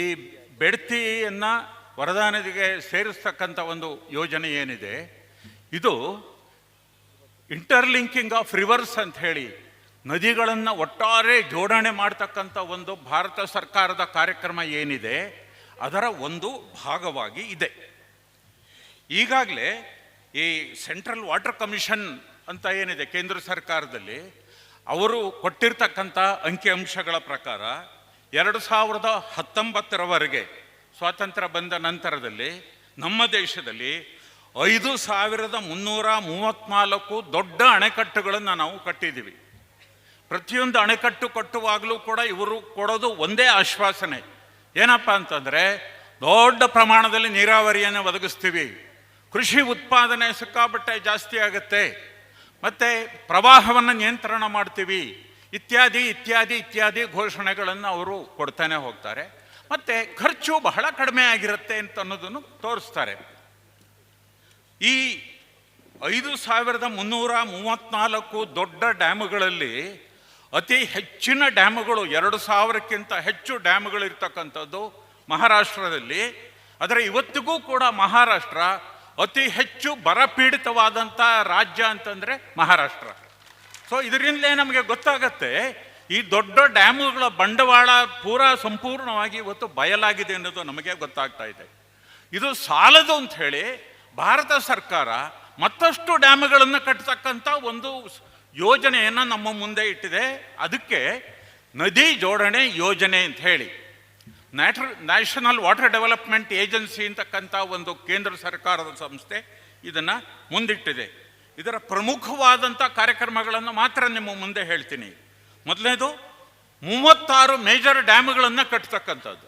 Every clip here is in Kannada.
ಈ ಬೆಡ್ತಿಯನ್ನು ವರದಾ ನದಿಗೆ ಸೇರಿಸ್ತಕ್ಕಂಥ ಒಂದು ಯೋಜನೆ ಏನಿದೆ, ಇದು ಇಂಟರ್ಲಿಂಕಿಂಗ್ ಆಫ್ ರಿವರ್ಸ್ ಅಂತ ಹೇಳಿ ನದಿಗಳನ್ನು ಒಟ್ಟಾರೆ ಜೋಡಣೆ ಮಾಡ್ತಕ್ಕಂಥ ಒಂದು ಭಾರತ ಸರ್ಕಾರದ ಕಾರ್ಯಕ್ರಮ ಏನಿದೆ, ಅದರ ಒಂದು ಭಾಗವಾಗಿ ಇದೆ. ಈಗಾಗಲೇ ಈ ಸೆಂಟ್ರಲ್ ವಾಟರ್ ಕಮಿಷನ್ ಅಂತ ಏನಿದೆ ಕೇಂದ್ರ ಸರ್ಕಾರದಲ್ಲಿ, ಅವರು ಕೊಟ್ಟಿರ್ತಕ್ಕಂಥ ಅಂಕಿಅಂಶಗಳ ಪ್ರಕಾರ ಎರಡು ಸಾವಿರದ ಹತ್ತೊಂಬತ್ತರವರೆಗೆ ಸ್ವಾತಂತ್ರ್ಯ ಬಂದ ನಂತರದಲ್ಲಿ ನಮ್ಮ ದೇಶದಲ್ಲಿ ಐದು ಸಾವಿರದ ಮುನ್ನೂರ ಮೂವತ್ತ್ನಾಲ್ಕು ದೊಡ್ಡ ಅಣೆಕಟ್ಟುಗಳನ್ನು ನಾವು ಕಟ್ಟಿದ್ದೀವಿ. ಪ್ರತಿಯೊಂದು ಅಣೆಕಟ್ಟು ಕಟ್ಟುವಾಗಲೂ ಕೂಡ ಇವರು ಕೊಡೋದು ಒಂದೇ ಆಶ್ವಾಸನೆ. ಏನಪ್ಪ ಅಂತಂದರೆ ದೊಡ್ಡ ಪ್ರಮಾಣದಲ್ಲಿ ನೀರಾವರಿಯನ್ನು ಒದಗಿಸ್ತೀವಿ. ಕೃಷಿ ಉತ್ಪಾದನೆ ಸಿಕ್ಕಾಪಟ್ಟೆ ಜಾಸ್ತಿ ಆಗುತ್ತೆ. ಮತ್ತು ಪ್ರವಾಹವನ್ನು ನಿಯಂತ್ರಣ ಮಾಡ್ತೀವಿ. ಇತ್ಯಾದಿ ಇತ್ಯಾದಿ ಇತ್ಯಾದಿ ಘೋಷಣೆಗಳನ್ನು ಅವರು ಕೊಡ್ತಾನೆ ಹೋಗ್ತಾರೆ. ಮತ್ತು ಖರ್ಚು ಬಹಳ ಕಡಿಮೆ ಆಗಿರುತ್ತೆ ಅಂತ ಅನ್ನೋದನ್ನು ತೋರಿಸ್ತಾರೆ. ಈ ಐದು ಸಾವಿರದ ಮುನ್ನೂರ ಮೂವತ್ತ್ನಾಲ್ಕು ದೊಡ್ಡ ಡ್ಯಾಮ್ಗಳಲ್ಲಿ ಅತಿ ಹೆಚ್ಚಿನ ಡ್ಯಾಮ್ಗಳು ಎರಡು ಸಾವಿರಕ್ಕಿಂತ ಹೆಚ್ಚು ಡ್ಯಾಮ್ಗಳಿರ್ತಕ್ಕಂಥದ್ದು ಮಹಾರಾಷ್ಟ್ರದಲ್ಲಿ. ಆದರೆ ಇವತ್ತಿಗೂ ಕೂಡ ಮಹಾರಾಷ್ಟ್ರ ಅತಿ ಹೆಚ್ಚು ಬರಪೀಡಿತವಾದಂಥ ರಾಜ್ಯ ಅಂತಂದರೆ ಮಹಾರಾಷ್ಟ್ರ. ಸೊ ಇದರಿಂದಲೇ ನಮಗೆ ಗೊತ್ತಾಗತ್ತೆ, ಈ ದೊಡ್ಡ ಡ್ಯಾಮುಗಳ ಬಂಡವಾಳ ಪೂರ ಸಂಪೂರ್ಣವಾಗಿ ಇವತ್ತು ಬಯಲಾಗಿದೆ ಅನ್ನೋದು ನಮಗೆ ಗೊತ್ತಾಗ್ತಾ ಇದೆ. ಇದು ಸಾಲದು ಅಂತ ಹೇಳಿ ಭಾರತ ಸರ್ಕಾರ ಮತ್ತಷ್ಟು ಡ್ಯಾಮ್ಗಳನ್ನು ಕಟ್ಟತಕ್ಕಂಥ ಒಂದು ಯೋಜನೆಯನ್ನು ನಮ್ಮ ಮುಂದೆ ಇಟ್ಟಿದೆ. ಅದಕ್ಕೆ ನದಿ ಜೋಡಣೆ ಯೋಜನೆ ಅಂತ ಹೇಳಿ. ನ್ಯಾಟ್ರ ನ್ಯಾಷನಲ್ ವಾಟರ್ ಡೆವಲಪ್ಮೆಂಟ್ ಏಜೆನ್ಸಿ ಅಂತಕ್ಕಂಥ ಒಂದು ಕೇಂದ್ರ ಸರ್ಕಾರದ ಸಂಸ್ಥೆ ಇದನ್ನು ಮುಂದಿಟ್ಟಿದೆ. ಇದರ ಪ್ರಮುಖವಾದಂಥ ಕಾರ್ಯಕ್ರಮಗಳನ್ನು ಮಾತ್ರ ನಿಮ್ಮ ಮುಂದೆ ಹೇಳ್ತೀನಿ. ಮೊದಲನೇದು, ಮೂವತ್ತಾರು ಮೇಜರ್ ಡ್ಯಾಮ್ಗಳನ್ನು ಕಟ್ಟತಕ್ಕಂಥದ್ದು.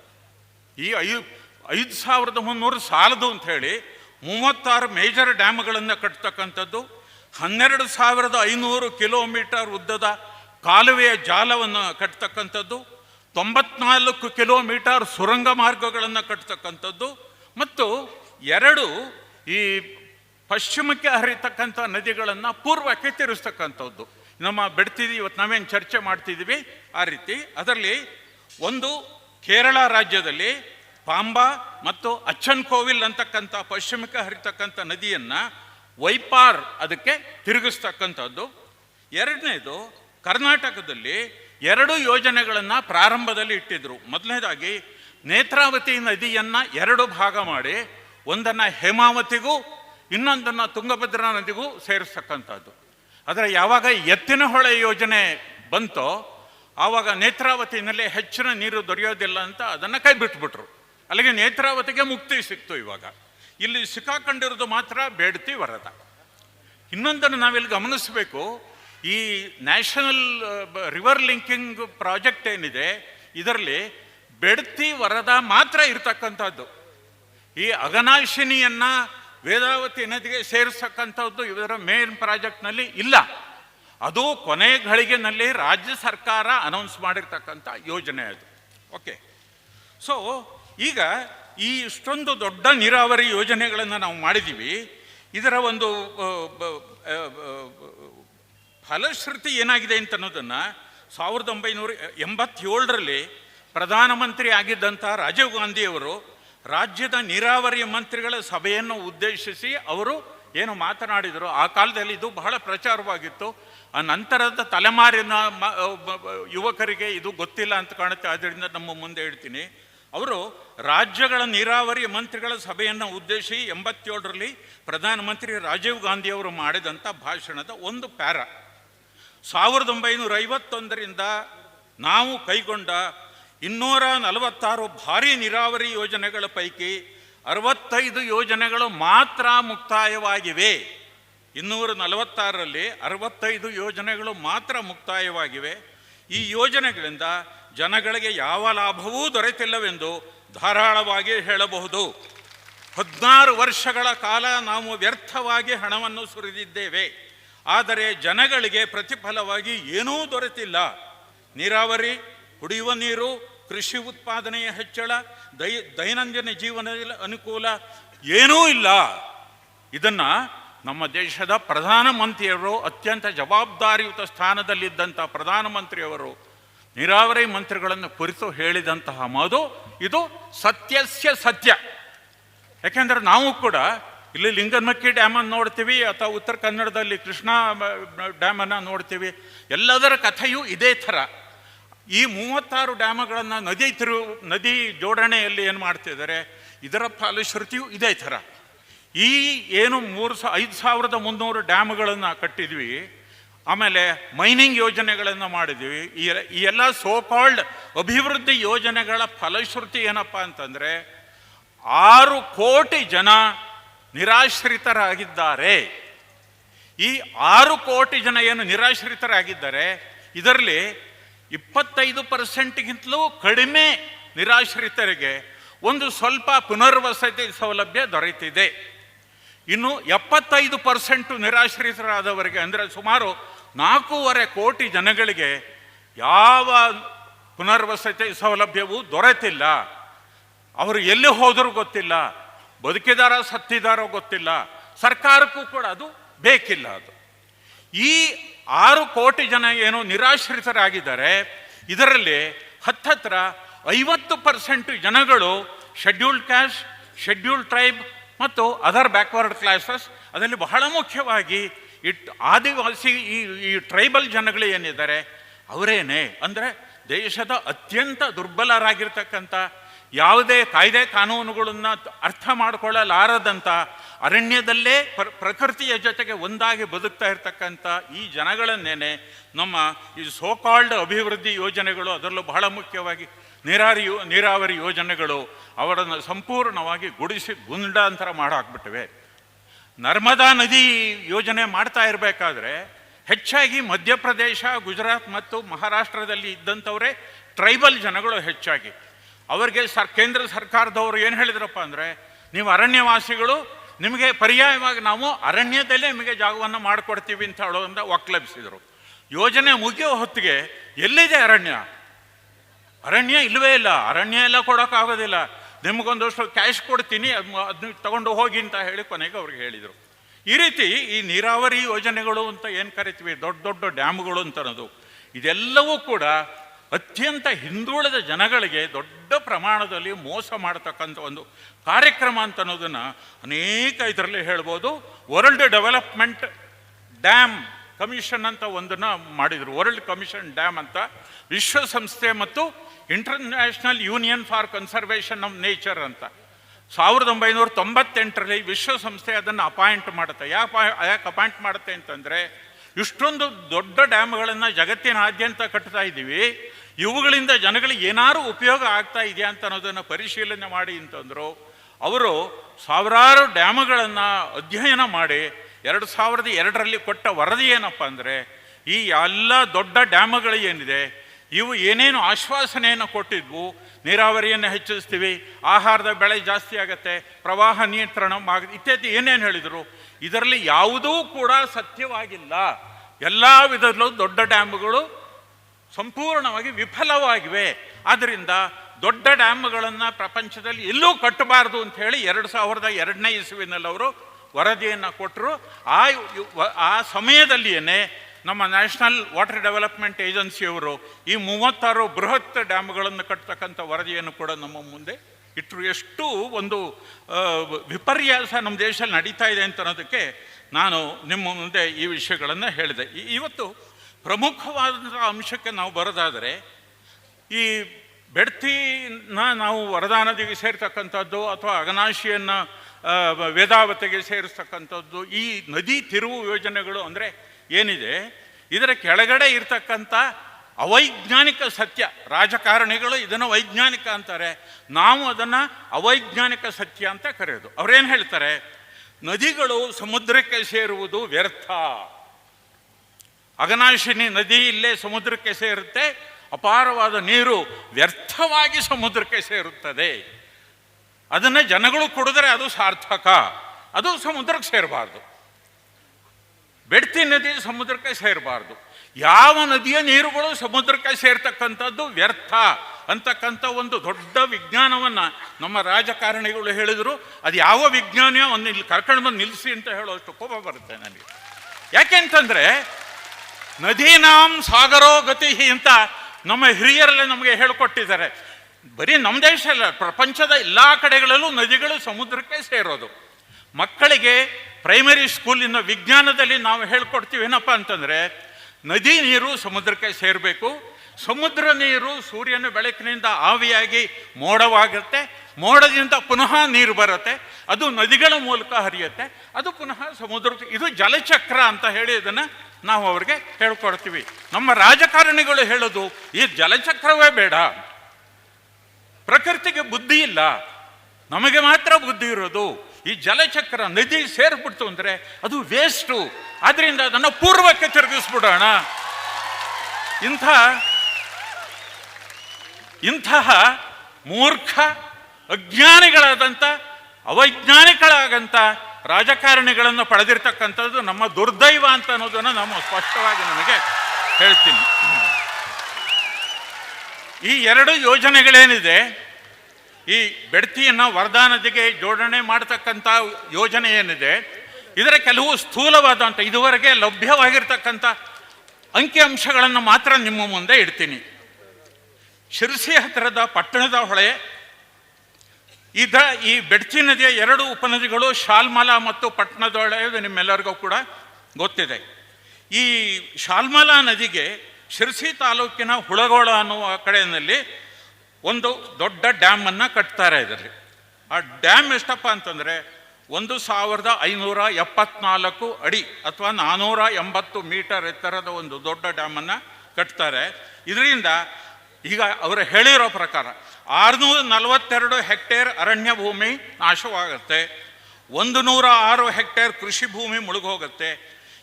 ಈ ಐ, ಐದು ಸಾವಿರದ ಮುನ್ನೂರು ಸಾಲದು ಅಂತ ಹೇಳಿ ಮೂವತ್ತಾರು ಮೇಜರ್ ಡ್ಯಾಮ್ಗಳನ್ನು ಕಟ್ಟತಕ್ಕಂಥದ್ದು, ಹನ್ನೆರಡು ಸಾವಿರದ ಐನೂರು ಕಿಲೋಮೀಟರ್ ಉದ್ದದ ಕಾಲುವೆಯ ಜಾಲವನ್ನು ಕಟ್ಟತಕ್ಕಂಥದ್ದು, ತೊಂಬತ್ನಾಲ್ಕು ಕಿಲೋಮೀಟರ್ ಸುರಂಗ ಮಾರ್ಗಗಳನ್ನು ಕಟ್ಟತಕ್ಕಂಥದ್ದು, ಮತ್ತು ಎರಡು ಈ ಪಶ್ಚಿಮಕ್ಕೆ ಹರಿತಕ್ಕಂಥ ನದಿಗಳನ್ನು ಪೂರ್ವಕ್ಕೆ ತಿರುಗಿಸ್ತಕ್ಕಂಥದ್ದು ನಮ್ಮ ಬಿಡ್ತಿದ್ವಿ ಇವತ್ತು ನಾವೇನು ಚರ್ಚೆ ಮಾಡ್ತಿದ್ದೀವಿ ಆ ರೀತಿ. ಅದರಲ್ಲಿ ಒಂದು ಕೇರಳ ರಾಜ್ಯದಲ್ಲಿ ಪಾಂಬಾ ಮತ್ತು ಅಚ್ಚನ್ ಕೋವಿಲ್ ಅಂತಕ್ಕಂಥ ಪಶ್ಚಿಮಕ್ಕೆ ಹರಿತಕ್ಕಂಥ ನದಿಯನ್ನು ವೈಪಾರ್ ಅದಕ್ಕೆ ತಿರುಗಿಸ್ತಕ್ಕಂಥದ್ದು. ಎರಡನೇದು ಕರ್ನಾಟಕದಲ್ಲಿ ಎರಡು ಯೋಜನೆಗಳನ್ನು ಪ್ರಾರಂಭದಲ್ಲಿ ಇಟ್ಟಿದ್ದರು ಮೊದಲನೇದಾಗಿ ನೇತ್ರಾವತಿ ನದಿಯನ್ನು ಎರಡು ಭಾಗ ಮಾಡಿ, ಒಂದನ್ನು ಹೇಮಾವತಿಗೂ ಇನ್ನೊಂದನ್ನು ತುಂಗಭದ್ರಾ ನದಿಗೂ ಸೇರಿಸ್ತಕ್ಕಂಥದ್ದು. ಆದರೆ ಯಾವಾಗ ಎತ್ತಿನ ಹೊಳೆ ಯೋಜನೆ ಬಂತೋ, ಆವಾಗ ನೇತ್ರಾವತಿಯಲ್ಲಿ ಹೆಚ್ಚಿನ ನೀರು ದೊರೆಯೋದಿಲ್ಲ ಅಂತ ಅದನ್ನು ಕೈ ಬಿಟ್ಬಿಟ್ರು. ಅಲ್ಲಿಗೆ ನೇತ್ರಾವತಿಗೆ ಮುಕ್ತಿ ಸಿಕ್ತು ಇವಾಗ. ಇಲ್ಲಿ ಸಿಕ್ಕಾಕೊಂಡಿರೋದು ಮಾತ್ರ ಬೇಡ್ತಿ ವರದ. ಇನ್ನೊಂದನ್ನು ನಾವಿಲ್ಲಿ ಗಮನಿಸಬೇಕು, ಈ ನ್ಯಾಷನಲ್ ರಿವರ್ ಲಿಂಕಿಂಗ್ ಪ್ರಾಜೆಕ್ಟ್ ಏನಿದೆ, ಇದರಲ್ಲಿ ಬೆಡ್ತಿ ವರದ ಮಾತ್ರ ಇರತಕ್ಕಂಥದ್ದು. ಈ ಅಗನಾಶಿನಿಯನ್ನ ವೇದಾವತಿ ನದಿಗೆ ಸೇರಿಸಕ್ಕಂಥದ್ದು ಇದರ ಮೇನ್ ಪ್ರಾಜೆಕ್ಟ್ನಲ್ಲಿ ಇಲ್ಲ. ಅದು ಕೊನೆ ಘಳಿಗೆನಲ್ಲಿ ರಾಜ್ಯ ಸರ್ಕಾರ ಅನೌನ್ಸ್ ಮಾಡಿರ್ತಕ್ಕಂಥ ಯೋಜನೆ ಅದು. ಓಕೆ ಸೊ ಈಗ ಈ ಇಷ್ಟೊಂದು ದೊಡ್ಡ ನೀರಾವರಿ ಯೋಜನೆಗಳನ್ನು ನಾವು ಮಾಡಿದ್ದೀವಿ ಇದರ ಒಂದು ಫಲಶ್ರುತಿ ಏನಾಗಿದೆ ಅಂತ ಅನ್ನೋದನ್ನು ಸಾವಿರದ ಒಂಬೈನೂರ ಎಂಬತ್ತೇಳರಲ್ಲಿ ಪ್ರಧಾನಮಂತ್ರಿ ಆಗಿದ್ದಂಥ ರಾಜೀವ್ ಗಾಂಧಿಯವರು ರಾಜ್ಯದ ನೀರಾವರಿ ಮಂತ್ರಿಗಳ ಸಭೆಯನ್ನು ಉದ್ದೇಶಿಸಿ ಅವರು ಏನು ಮಾತನಾಡಿದರು? ಆ ಕಾಲದಲ್ಲಿ ಇದು ಬಹಳ ಪ್ರಚಾರವಾಗಿತ್ತು. ಆ ನಂತರದ ತಲೆಮಾರಿನ ಯುವಕರಿಗೆ ಇದು ಗೊತ್ತಿಲ್ಲ ಅಂತ ಕಾಣುತ್ತೆ. ಆದ್ದರಿಂದ ನಮ್ಮ ಮುಂದೆ ಹೇಳ್ತೀನಿ. ಅವರು ರಾಜ್ಯಗಳ ನೀರಾವರಿ ಮಂತ್ರಿಗಳ ಸಭೆಯನ್ನು ಉದ್ದೇಶಿ ಎಂಬತ್ತೇಳರಲ್ಲಿ ಪ್ರಧಾನಮಂತ್ರಿ ರಾಜೀವ್ ಗಾಂಧಿಯವರು ಮಾಡಿದಂಥ ಭಾಷಣದ ಒಂದು ಪ್ಯಾರ. ಸಾವಿರದ ಒಂಬೈನೂರ ಐವತ್ತೊಂದರಿಂದ ನಾವು ಕೈಗೊಂಡ ಇನ್ನೂರ ನಲವತ್ತಾರು ಭಾರಿ ನೀರಾವರಿ ಯೋಜನೆಗಳ ಪೈಕಿ ಅರವತ್ತೈದು ಯೋಜನೆಗಳು ಮಾತ್ರ ಮುಕ್ತಾಯವಾಗಿವೆ. ಇನ್ನೂರ ನಲವತ್ತಾರರಲ್ಲಿ ಅರವತ್ತೈದು ಯೋಜನೆಗಳು ಮಾತ್ರ ಮುಕ್ತಾಯವಾಗಿವೆ. ಈ ಯೋಜನೆಗಳಿಂದ ಜನಗಳಿಗೆ ಯಾವ ಲಾಭವೂ ದೊರೆತಿಲ್ಲವೆಂದು ಧಾರಾಳವಾಗಿ ಹೇಳಬಹುದು. ಹದಿನಾರು ವರ್ಷಗಳ ಕಾಲ ನಾವು ವ್ಯರ್ಥವಾಗಿ ಹಣವನ್ನು ಸುರಿದಿದ್ದೇವೆ. ಆದರೆ ಜನಗಳಿಗೆ ಪ್ರತಿಫಲವಾಗಿ ಏನೂ ದೊರೆತಿಲ್ಲ. ನೀರಾವರಿ ಕುಡಿಯುವ ನೀರು, ಕೃಷಿ ಉತ್ಪಾದನೆಯ ಹೆಚ್ಚಳ, ದೈ, ದೈನಂದಿನ ಜೀವನದ ಅನುಕೂಲ ಏನೂ ಇಲ್ಲ. ಇದನ್ನ ನಮ್ಮ ದೇಶದ ಪ್ರಧಾನಮಂತ್ರಿಯವರು ಅತ್ಯಂತ ಜವಾಬ್ದಾರಿಯುತ ಸ್ಥಾನದಲ್ಲಿದ್ದಂಥ ಪ್ರಧಾನಮಂತ್ರಿಯವರು ನೀರಾವರಿ ಮಂತ್ರಿಗಳನ್ನು ಕುರಿತು ಹೇಳಿದಂತಹ ಮಾತು ಇದು ಸತ್ಯಸ್ಯ ಸತ್ಯ. ಯಾಕೆಂದರೆ ನಾವು ಕೂಡ ಇಲ್ಲಿ ಲಿಂಗನಮಕ್ಕಿ ಡ್ಯಾಮನ್ನು ನೋಡ್ತೀವಿ, ಅಥವಾ ಉತ್ತರ ಕನ್ನಡದಲ್ಲಿ ಕೃಷ್ಣ ಡ್ಯಾಮನ್ನು ನೋಡ್ತೀವಿ, ಎಲ್ಲದರ ಕಥೆಯೂ ಇದೇ ಥರ. ಈ ಮೂವತ್ತಾರು ಡ್ಯಾಮ್ಗಳನ್ನು ನದಿ ತಿರು, ನದಿ ಜೋಡಣೆಯಲ್ಲಿ ಏನು ಮಾಡ್ತಿದ್ದಾರೆ, ಇದರ ಫಲಶ್ರುತಿಯು ಇದೇ ಥರ. ಈ ಏನು ಮೂರು ಸಾ, ಐದು ಸಾವಿರದ ಮುನ್ನೂರು ಡ್ಯಾಮ್ಗಳನ್ನು ಕಟ್ಟಿದ್ವಿ, ಆಮೇಲೆ ಮೈನಿಂಗ್ ಯೋಜನೆಗಳನ್ನು ಮಾಡಿದ್ವಿ. ಈ ಎಲ್ಲ- ಈ ಎಲ್ಲ ಸೋ ಕಾಲ್ಡ್ ಅಭಿವೃದ್ಧಿ ಯೋಜನೆಗಳ ಫಲಶ್ರುತಿ ಏನಪ್ಪ ಅಂತಂದರೆ, ಆರು ಕೋಟಿ ಜನ ನಿರಾಶ್ರಿತರಾಗಿದ್ದಾರೆ. ಈ ಆರು ಕೋಟಿ ಜನ ಏನು ನಿರಾಶ್ರಿತರಾಗಿದ್ದಾರೆ, ಇದರಲ್ಲಿ ಇಪ್ಪತ್ತೈದು ಪರ್ಸೆಂಟ್ಗಿಂತಲೂ ಕಡಿಮೆ ನಿರಾಶ್ರಿತರಿಗೆ ಒಂದು ಸ್ವಲ್ಪ ಪುನರ್ವಸತಿ ಸೌಲಭ್ಯ ದೊರೆತಿದೆ. ಇನ್ನು ಎಪ್ಪತ್ತೈದು ಪರ್ಸೆಂಟು ನಿರಾಶ್ರಿತರಾದವರಿಗೆ ಅಂದರೆ ಸುಮಾರು ನಾಲ್ಕೂವರೆ ಕೋಟಿ ಜನಗಳಿಗೆ ಯಾವ ಪುನರ್ವಸತಿ ಸೌಲಭ್ಯವೂ ದೊರೆತಿಲ್ಲ. ಅವರು ಎಲ್ಲಿ ಹೋದರೂ ಗೊತ್ತಿಲ್ಲ, ಬದುಕಿದಾರ ಸತ್ತಿದಾರೋ ಗೊತ್ತಿಲ್ಲ, ಸರ್ಕಾರಕ್ಕೂ ಕೂಡ ಅದು ಬೇಕಿಲ್ಲ ಅದು. ಈ ಆರು ಕೋಟಿ ಜನ ಏನು ನಿರಾಶ್ರಿತರಾಗಿದ್ದಾರೆ, ಇದರಲ್ಲಿ ಹತ್ತತ್ರ ಐವತ್ತು ಪರ್ಸೆಂಟ್ ಜನಗಳು ಶೆಡ್ಯೂಲ್ಡ್ ಕ್ಯಾಸ್ಟ್ ಶೆಡ್ಯೂಲ್ಡ್ ಟ್ರೈಬ್ ಮತ್ತು ಅದರ್ ಬ್ಯಾಕ್ವರ್ಡ್ ಕ್ಲಾಸಸ್ ಅದರಲ್ಲಿ ಬಹಳ ಮುಖ್ಯವಾಗಿ ಇಟ್ ಆದಿವಾಸಿ ಈ ಈ ಟ್ರೈಬಲ್ ಜನಗಳು ಏನಿದ್ದಾರೆ, ಅವರೇನೆ ಅಂದರೆ ದೇಶದ ಅತ್ಯಂತ ದುರ್ಬಲರಾಗಿರ್ತಕ್ಕಂಥ ಯಾವುದೇ ಕಾಯ್ದೆ ಕಾನೂನುಗಳನ್ನು ಅರ್ಥ ಮಾಡಿಕೊಳ್ಳಲಾರದಂಥ ಅರಣ್ಯದಲ್ಲೇ ಪ್ರ, ಪ್ರಕೃತಿಯ ಜೊತೆಗೆ ಒಂದಾಗಿ ಬದುಕ್ತಾ ಇರತಕ್ಕಂಥ ಈ ಜನಗಳನ್ನೇನೆ ನಮ್ಮ ಈ ಸೋಕಾಲ್ಡ್ ಅಭಿವೃದ್ಧಿ ಯೋಜನೆಗಳು, ಅದರಲ್ಲೂ ಬಹಳ ಮುಖ್ಯವಾಗಿ ನೀರಾವರಿ ಯೋ- ನೀರಾವರಿ ಯೋಜನೆಗಳು ಅವರನ್ನು ಸಂಪೂರ್ಣವಾಗಿ ಗುಡಿಸಿ ಗುಂಡಾಂತರ ಮಾಡಾಕ್ಬಿಟ್ಟಿವೆ. ನರ್ಮದಾ ನದಿ ಯೋಜನೆ ಮಾಡ್ತಾ ಇರಬೇಕಾದ್ರೆ ಹೆಚ್ಚಾಗಿ ಮಧ್ಯಪ್ರದೇಶ, ಗುಜರಾತ್ ಮತ್ತು ಮಹಾರಾಷ್ಟ್ರದಲ್ಲಿ ಇದ್ದಂಥವರೇ ಟ್ರೈಬಲ್ ಜನಗಳು ಹೆಚ್ಚಾಗಿ. ಅವರಿಗೆ ಸರ್ ಕೇಂದ್ರ ಸರ್ಕಾರದವರು ಏನು ಹೇಳಿದ್ರಪ್ಪ ಅಂದರೆ, ನೀವು ಅರಣ್ಯವಾಸಿಗಳು, ನಿಮಗೆ ಪರ್ಯಾಯವಾಗಿ ನಾವು ಅರಣ್ಯದಲ್ಲೇ ನಿಮಗೆ ಜಾಗವನ್ನು ಮಾಡಿಕೊಡ್ತೀವಿ ಅಂತ ಹೇಳೋದ್ರಿಂದ ಒಕ್ಲಭಿಸಿದರು ಯೋಜನೆ ಮುಗಿಯೋ ಹೊತ್ತಿಗೆ ಎಲ್ಲಿದೆ ಅರಣ್ಯ? ಅರಣ್ಯ ಇಲ್ಲವೇ ಇಲ್ಲ, ಅರಣ್ಯ ಎಲ್ಲ ಕೊಡೋಕ್ಕಾಗೋದಿಲ್ಲ. ನಿಮಗೊಂದಷ್ಟು ಕ್ಯಾಶ್ ಕೊಡ್ತೀನಿ ಅದನ್ನ ತಗೊಂಡು ಹೋಗಿ ಅಂತ ಹೇಳಿ ಕೊನೆಗೆ ಅವ್ರಿಗೆ ಹೇಳಿದರು. ಈ ರೀತಿ ಈ ನೀರಾವರಿ ಯೋಜನೆಗಳು ಅಂತ ಏನು ಕರಿತೀವಿ, ದೊಡ್ಡ ದೊಡ್ಡ ಡ್ಯಾಮ್ಗಳು ಅಂತ ಅನ್ನೋದು, ಇದೆಲ್ಲವೂ ಕೂಡ ಅತ್ಯಂತ ಹಿಂದುಳಿದ ಜನಗಳಿಗೆ ದೊಡ್ಡ ಪ್ರಮಾಣದಲ್ಲಿ ಮೋಸ ಮಾಡತಕ್ಕಂಥ ಒಂದು ಕಾರ್ಯಕ್ರಮ ಅಂತ ಅನ್ನೋದನ್ನು ಅನೇಕ ಇದರಲ್ಲಿ ಹೇಳ್ಬೋದು. ವರ್ಲ್ಡ್ ಡೆವಲಪ್ಮೆಂಟ್ ಡ್ಯಾಮ್ ಕಮಿಷನ್ ಅಂತ ಒಂದನ್ನು ಮಾಡಿದರು. ವರ್ಲ್ಡ್ ಕಮಿಷನ್ ಡ್ಯಾಮ್ ಅಂತ ವಿಶ್ವಸಂಸ್ಥೆ ಮತ್ತು international union for conservation of nature ಅಂತ. ಸಾವಿರದ ಒಂಬೈನೂರ ತೊಂಬತ್ತೆಂಟರಲ್ಲಿ ವಿಶ್ವಸಂಸ್ಥೆ ಅದನ್ನು ಅಪಾಯಿಂಟ್ ಮಾಡುತ್ತೆ. ಯಾಕೆ ಯಾಕೆ ಅಪಾಯಿಂಟ್ ಮಾಡುತ್ತೆ ಅಂತಂದರೆ ಇಷ್ಟೊಂದು ದೊಡ್ಡ ಡ್ಯಾಮ್ಗಳನ್ನು ಜಗತ್ತಿನಾದ್ಯಂತ ಕಟ್ತಾ ಇದ್ದೀವಿ. ಇವುಗಳಿಂದ ಜನಗಳಿಗೆ ಏನಾರು ಉಪಯೋಗ ಆಗ್ತಾ ಇದೆಯಾ ಅಂತ ಅನ್ನೋದನ್ನು ಪರಿಶೀಲನೆ ಮಾಡಿ ಅಂತಂದರು. ಅವರು ಸಾವಿರಾರು ಡ್ಯಾಮ್ಗಳನ್ನು ಅಧ್ಯಯನ ಮಾಡಿ ಎರಡು ಸಾವಿರದ ಎರಡರಲ್ಲಿ ಕೊಟ್ಟ ವರದಿ ಏನಪ್ಪ ಅಂದರೆ, ಈ ಎಲ್ಲ ದೊಡ್ಡ ಡ್ಯಾಮ್ಗಳು ಏನಿದೆ, ಇವು ಏನೇನು ಆಶ್ವಾಸನೆಯನ್ನು ಕೊಟ್ಟಿದ್ವು, ನೀರಾವರಿಯನ್ನು ಹೆಚ್ಚಿಸ್ತೀವಿ, ಆಹಾರದ ಬೆಳೆ ಜಾಸ್ತಿ ಆಗುತ್ತೆ, ಪ್ರವಾಹ ನಿಯಂತ್ರಣ ಆಗ, ಇತ್ಯಾದಿ ಏನೇನು ಹೇಳಿದರು ಇದರಲ್ಲಿ ಯಾವುದೂ ಕೂಡ ಸತ್ಯವಾಗಿಲ್ಲ. ಎಲ್ಲ ವಿಧದಲ್ಲೂ ದೊಡ್ಡ ಡ್ಯಾಮ್ಗಳು ಸಂಪೂರ್ಣವಾಗಿ ವಿಫಲವಾಗಿವೆ. ಆದ್ದರಿಂದ ದೊಡ್ಡ ಡ್ಯಾಮ್ಗಳನ್ನು ಪ್ರಪಂಚದಲ್ಲಿ ಎಲ್ಲೂ ಕಟ್ಟಬಾರದು ಅಂತ ಹೇಳಿ ಎರಡು ಸಾವಿರದ ಎರಡನೇ ಇಸುವಿನಲ್ಲಿ ಅವರು ವರದಿಯನ್ನು ಕೊಟ್ಟರು ಆ ಆ ಸಮಯದಲ್ಲಿಯೇ ನಮ್ಮ ನ್ಯಾಷನಲ್ ವಾಟರ್ ಡೆವಲಪ್ಮೆಂಟ್ ಏಜೆನ್ಸಿಯವರು ಈ ಮೂವತ್ತಾರು ಬೃಹತ್ ಡ್ಯಾಮ್ಗಳನ್ನು ಕಟ್ಟತಕ್ಕಂಥ ವರದಿಯನ್ನು ಕೂಡ ನಮ್ಮ ಮುಂದೆ ಇಟ್ಟರು ಎಷ್ಟು ಒಂದು ವಿಪರ್ಯಾಸ ನಮ್ಮ ದೇಶದಲ್ಲಿ ನಡೀತಾ ಇದೆ ಅಂತ ಅನ್ನೋದಕ್ಕೆ ನಾನು ನಿಮ್ಮ ಮುಂದೆ ಈ ವಿಷಯಗಳನ್ನು ಹೇಳಿದೆ. ಇವತ್ತು ಪ್ರಮುಖವಾದಂಥ ಅಂಶಕ್ಕೆ ನಾವು ಬರೋದಾದರೆ, ಈ ಬೆಡ್ತಿನ ನಾವು ವರದಾ ನದಿಗೆ ಸೇರ್ತಕ್ಕಂಥದ್ದು ಅಥವಾ ಅಗನಾಶಿಯನ್ನು ವೇದಾವತಿಗೆ ಸೇರಿಸ್ತಕ್ಕಂಥದ್ದು, ಈ ನದಿ ತಿರುವು ಯೋಜನೆಗಳು ಅಂದರೆ ಏನಿದೆ? ಇದರ ಕೆಳಗಡೆ ಇರ್ತಕ್ಕಂಥ ಅವೈಜ್ಞಾನಿಕ ಸತ್ಯ. ರಾಜಕಾರಣಿಗಳು ಇದನ್ನು ವೈಜ್ಞಾನಿಕ ಅಂತಾರೆ. ನಾವು ಅದನ್ನು ಅವೈಜ್ಞಾನಿಕ ಸತ್ಯ ಅಂತ ಕರೆಯೋದು. ಅವರೇನು ಹೇಳ್ತಾರೆ? ನದಿಗಳು ಸಮುದ್ರಕ್ಕೆ ಸೇರುವುದು ವ್ಯರ್ಥ. ಅಗನಾಶಿನಿ ನದಿ ಇಲ್ಲೇ ಸಮುದ್ರಕ್ಕೆ ಸೇರುತ್ತೆ. ಅಪಾರವಾದ ನೀರು ವ್ಯರ್ಥವಾಗಿ ಸಮುದ್ರಕ್ಕೆ ಸೇರುತ್ತದೆ. ಅದನ್ನು ಜನಗಳು ಕುಡಿದ್ರೆ ಅದು ಸಾರ್ಥಕ. ಅದು ಸಮುದ್ರಕ್ಕೆ ಸೇರಬಾರ್ದು. ಬೆಡ್ತಿ ನದಿ ಸಮುದ್ರಕ್ಕೆ ಸೇರಬಾರ್ದು. ಯಾವ ನದಿಯ ನೀರುಗಳು ಸಮುದ್ರಕ್ಕೆ ಸೇರ್ತಕ್ಕಂಥದ್ದು ವ್ಯರ್ಥ ಅಂತಕ್ಕಂಥ ಒಂದು ದೊಡ್ಡ ವಿಜ್ಞಾನವನ್ನು ನಮ್ಮ ರಾಜಕಾರಣಿಗಳು ಹೇಳಿದರು. ಅದು ಯಾವ ವಿಜ್ಞಾನಿಯ ಒಂದು ಇಲ್ಲಿ ಕರ್ಕೊಂಡು ಬಂದು ನಿಲ್ಲಿಸಿ ಅಂತ ಹೇಳೋಷ್ಟು ಕೋಪ ಬರುತ್ತೆ ನನಗೆ. ಯಾಕೆಂತಂದರೆ, ನದೀನಾಂ ಸಾಗರೋ ಗತಿ ಅಂತ ನಮ್ಮ ಹಿರಿಯರಲ್ಲೇ ನಮಗೆ ಹೇಳಿಕೊಟ್ಟಿದ್ದಾರೆ. ಬರೀ ನಮ್ಮ ದೇಶ ಅಲ್ಲ, ಪ್ರಪಂಚದ ಎಲ್ಲ ಕಡೆಗಳಲ್ಲೂ ನದಿಗಳು ಸಮುದ್ರಕ್ಕೆ ಸೇರೋದು. ಮಕ್ಕಳಿಗೆ ಪ್ರೈಮರಿ ಸ್ಕೂಲಿನ ವಿಜ್ಞಾನದಲ್ಲಿ ನಾವು ಹೇಳ್ಕೊಡ್ತೀವಿ ಏನಪ್ಪ ಅಂತಂದರೆ ನದಿ ನೀರು ಸಮುದ್ರಕ್ಕೆ ಸೇರಬೇಕು. ಸಮುದ್ರ ನೀರು ಸೂರ್ಯನ ಬೆಳಕಿನಿಂದ ಆವಿಯಾಗಿ ಮೋಡವಾಗುತ್ತೆ ಮೋಡದಿಂದ ಪುನಃ ನೀರು ಬರುತ್ತೆ. ಅದು ನದಿಗಳ ಮೂಲಕ ಹರಿಯುತ್ತೆ. ಅದು ಪುನಃ ಸಮುದ್ರ ಇದು ಜಲಚಕ್ರ ಅಂತ ಹೇಳಿ ಇದನ್ನು ನಾವು ಅವ್ರಿಗೆ ಹೇಳ್ಕೊಡ್ತೀವಿ. ನಮ್ಮ ರಾಜಕಾರಣಿಗಳು ಹೇಳೋದು, ಈ ಜಲಚಕ್ರವೇ ಬೇಡ. ಪ್ರಕೃತಿಗೆ ಬುದ್ಧಿ ಇಲ್ಲ. ನಮಗೆ ಮಾತ್ರ ಬುದ್ಧಿ ಇರೋದು. ಈ ಜಲಚಕ್ರ ನದಿ ಸೇರ್ಬಿಡ್ತು ಅಂದರೆ ಅದು ವೇಸ್ಟು ಆದ್ದರಿಂದ ಅದನ್ನು ಪೂರ್ವಕ್ಕೆ ತಿರುಗಿಸ್ಬಿಡೋಣ. ಇಂಥ, ಇಂತಹ ಮೂರ್ಖ ಅಜ್ಞಾನಿಗಳಾದಂಥ, ಅವೈಜ್ಞಾನಿಕಳಾದಂಥ ರಾಜಕಾರಣಿಗಳನ್ನು ಪಡೆದಿರ್ತಕ್ಕಂಥದ್ದು ನಮ್ಮ ದುರ್ದೈವ ಅಂತ ಅನ್ನೋದನ್ನು ನಾವು ಸ್ಪಷ್ಟವಾಗಿ ನಮಗೆ ಹೇಳ್ತೀನಿ. ಈ ಎರಡು ಯೋಜನೆಗಳೇನಿದೆ ಈ ಬೆಡ್ತಿಯನ್ನು ವರದಾ ನದಿಗೆ ಜೋಡಣೆ ಮಾಡತಕ್ಕಂಥ ಯೋಜನೆ ಏನಿದೆ, ಇದರ ಕೆಲವು ಸ್ಥೂಲವಾದಂಥ ಇದುವರೆಗೆ ಲಭ್ಯವಾಗಿರ್ತಕ್ಕಂಥ ಅಂಕಿಅಂಶಗಳನ್ನು ಮಾತ್ರ ನಿಮ್ಮ ಮುಂದೆ ಇಡ್ತೀನಿ. ಶಿರಸಿ ಹತ್ತಿರದ ಪಟ್ಟಣದ ಹೊಳೆ, ಇದ ಈ ಬೆಡ್ತಿ ನದಿಯ ಎರಡು ಉಪನದಿಗಳು ಶಾಲ್ಮಲಾ ಮತ್ತು ಪಟ್ಟಣದ ಹೊಳೆ ನಿಮ್ಮೆಲ್ಲರಿಗೂ ಕೂಡ ಗೊತ್ತಿದೆ. ಈ ಶಾಲ್ಮಲಾ ನದಿಗೆ ಶಿರಸಿ ತಾಲೂಕಿನ ಹುಳಗೋಳ ಅನ್ನುವ ಕಡೆಯಲ್ಲಿ ಒಂದು ದೊಡ್ಡ ಡ್ಯಾಮನ್ನು ಕಟ್ತಾರೆ ಇದರಲ್ಲಿ. ಆ ಡ್ಯಾಮ್ ಎಷ್ಟಪ್ಪ ಅಂತಂದರೆ ಒಂದು ಸಾವಿರದ ಐನೂರ ಎಪ್ಪತ್ನಾಲ್ಕು ಅಡಿ ಅಥವಾ ನಾನ್ನೂರ ಎಂಬತ್ತು ಮೀಟರ್ ಎತ್ತರದ ಒಂದು ದೊಡ್ಡ ಡ್ಯಾಮನ್ನು ಕಟ್ತಾರೆ. ಇದರಿಂದ ಈಗ ಅವರು ಹೇಳಿರೋ ಪ್ರಕಾರ ಆರುನೂರ ನಲವತ್ತೆರಡು ಹೆಕ್ಟೇರ್ ಅರಣ್ಯ ಭೂಮಿ ನಾಶವಾಗುತ್ತೆ. ಒಂದು ನೂರ ಆರು ಹೆಕ್ಟೇರ್ ಕೃಷಿ ಭೂಮಿ ಮುಳುಗೋಗುತ್ತೆ.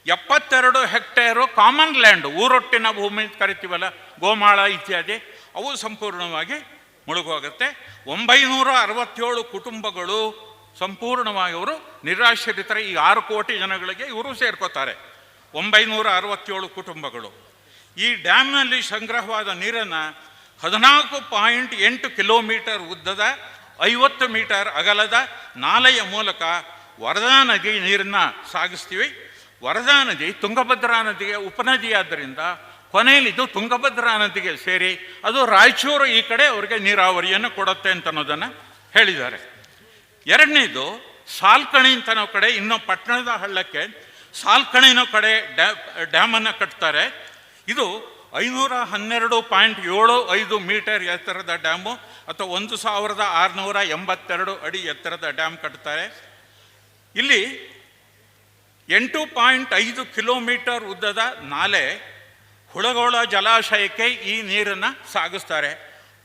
ಎಪ್ಪತ್ತೆರಡು ಹೆಕ್ಟೇರು ಕಾಮನ್ ಲ್ಯಾಂಡ್, ಊರೊಟ್ಟಿನ ಭೂಮಿ ಕರಿತೀವಲ್ಲ, ಗೋಮಾಳ ಇತ್ಯಾದಿ, ಅವು ಸಂಪೂರ್ಣವಾಗಿ ಮುಳುಗೋಗುತ್ತೆ ಒಂಬೈನೂರ ಅರವತ್ತೇಳು ಕುಟುಂಬಗಳು ಸಂಪೂರ್ಣವಾಗಿ ಅವರು ನಿರಾಶ್ರಿತರ. ಈ ಆರು ಕೋಟಿ ಜನಗಳಿಗೆ ಇವರು ಸೇರ್ಕೋತಾರೆ. ಒಂಬೈನೂರ ಅರವತ್ತೇಳು ಕುಟುಂಬಗಳು. ಈ ಡ್ಯಾಮ್ನಲ್ಲಿ ಸಂಗ್ರಹವಾದ ನೀರನ್ನು ಹದಿನಾಲ್ಕು ಪಾಯಿಂಟ್ ಎಂಟು ಕಿಲೋಮೀಟರ್ ಉದ್ದದ, ಐವತ್ತು ಮೀಟರ್ ಅಗಲದ ನಾಲೆಯ ಮೂಲಕ ವರದಾ ನದಿ ನೀರನ್ನು ಸಾಗಿಸ್ತೀವಿ. ವರದಾ ನದಿ ತುಂಗಭದ್ರಾ ನದಿಗೆ ಉಪನದಿಯಾದ್ದರಿಂದ ಕೊನೆಯಲ್ಲಿ ಇದು ತುಂಗಭದ್ರಾ ನದಿಗೆ ಸೇರಿ ಅದು ರಾಯಚೂರು ಈ ಕಡೆ ಅವರಿಗೆ ನೀರಾವರಿಯನ್ನು ಕೊಡುತ್ತೆ ಅಂತ ಅನ್ನೋದನ್ನು ಹೇಳಿದ್ದಾರೆ. ಎರಡನೇದು ಸಾಲ್ಕಣಿ ಅಂತ ನಾವು ಕಡೆ, ಇನ್ನೂ ಪಟ್ಟಣದ ಹಳ್ಳಕ್ಕೆ ಸಾಲ್ಕಣಿನೋ ಕಡೆ ಡ್ಯಾ, ಡ್ಯಾಮನ್ನು ಕಟ್ತಾರೆ. ಇದು ಐನೂರ ಹನ್ನೆರಡು ಪಾಯಿಂಟ್ ಏಳು ಐದು ಮೀಟರ್ ಎತ್ತರದ ಡ್ಯಾಮು ಅಥವಾ ಒಂದು ಸಾವಿರದ ಆರುನೂರ ಎಂಬತ್ತೆರಡು ಅಡಿ ಎತ್ತರದ ಡ್ಯಾಮ್ ಕಟ್ತಾರೆ. ಇಲ್ಲಿ ಎಂಟು ಪಾಯಿಂಟ್ ಐದು ಕಿಲೋಮೀಟರ್ ಉದ್ದದ ನಾಲೆ ಹುಳಗೋಳ ಜಲಾಶಯಕ್ಕೆ ಈ ನೀರನ್ನು ಸಾಗಿಸ್ತಾರೆ.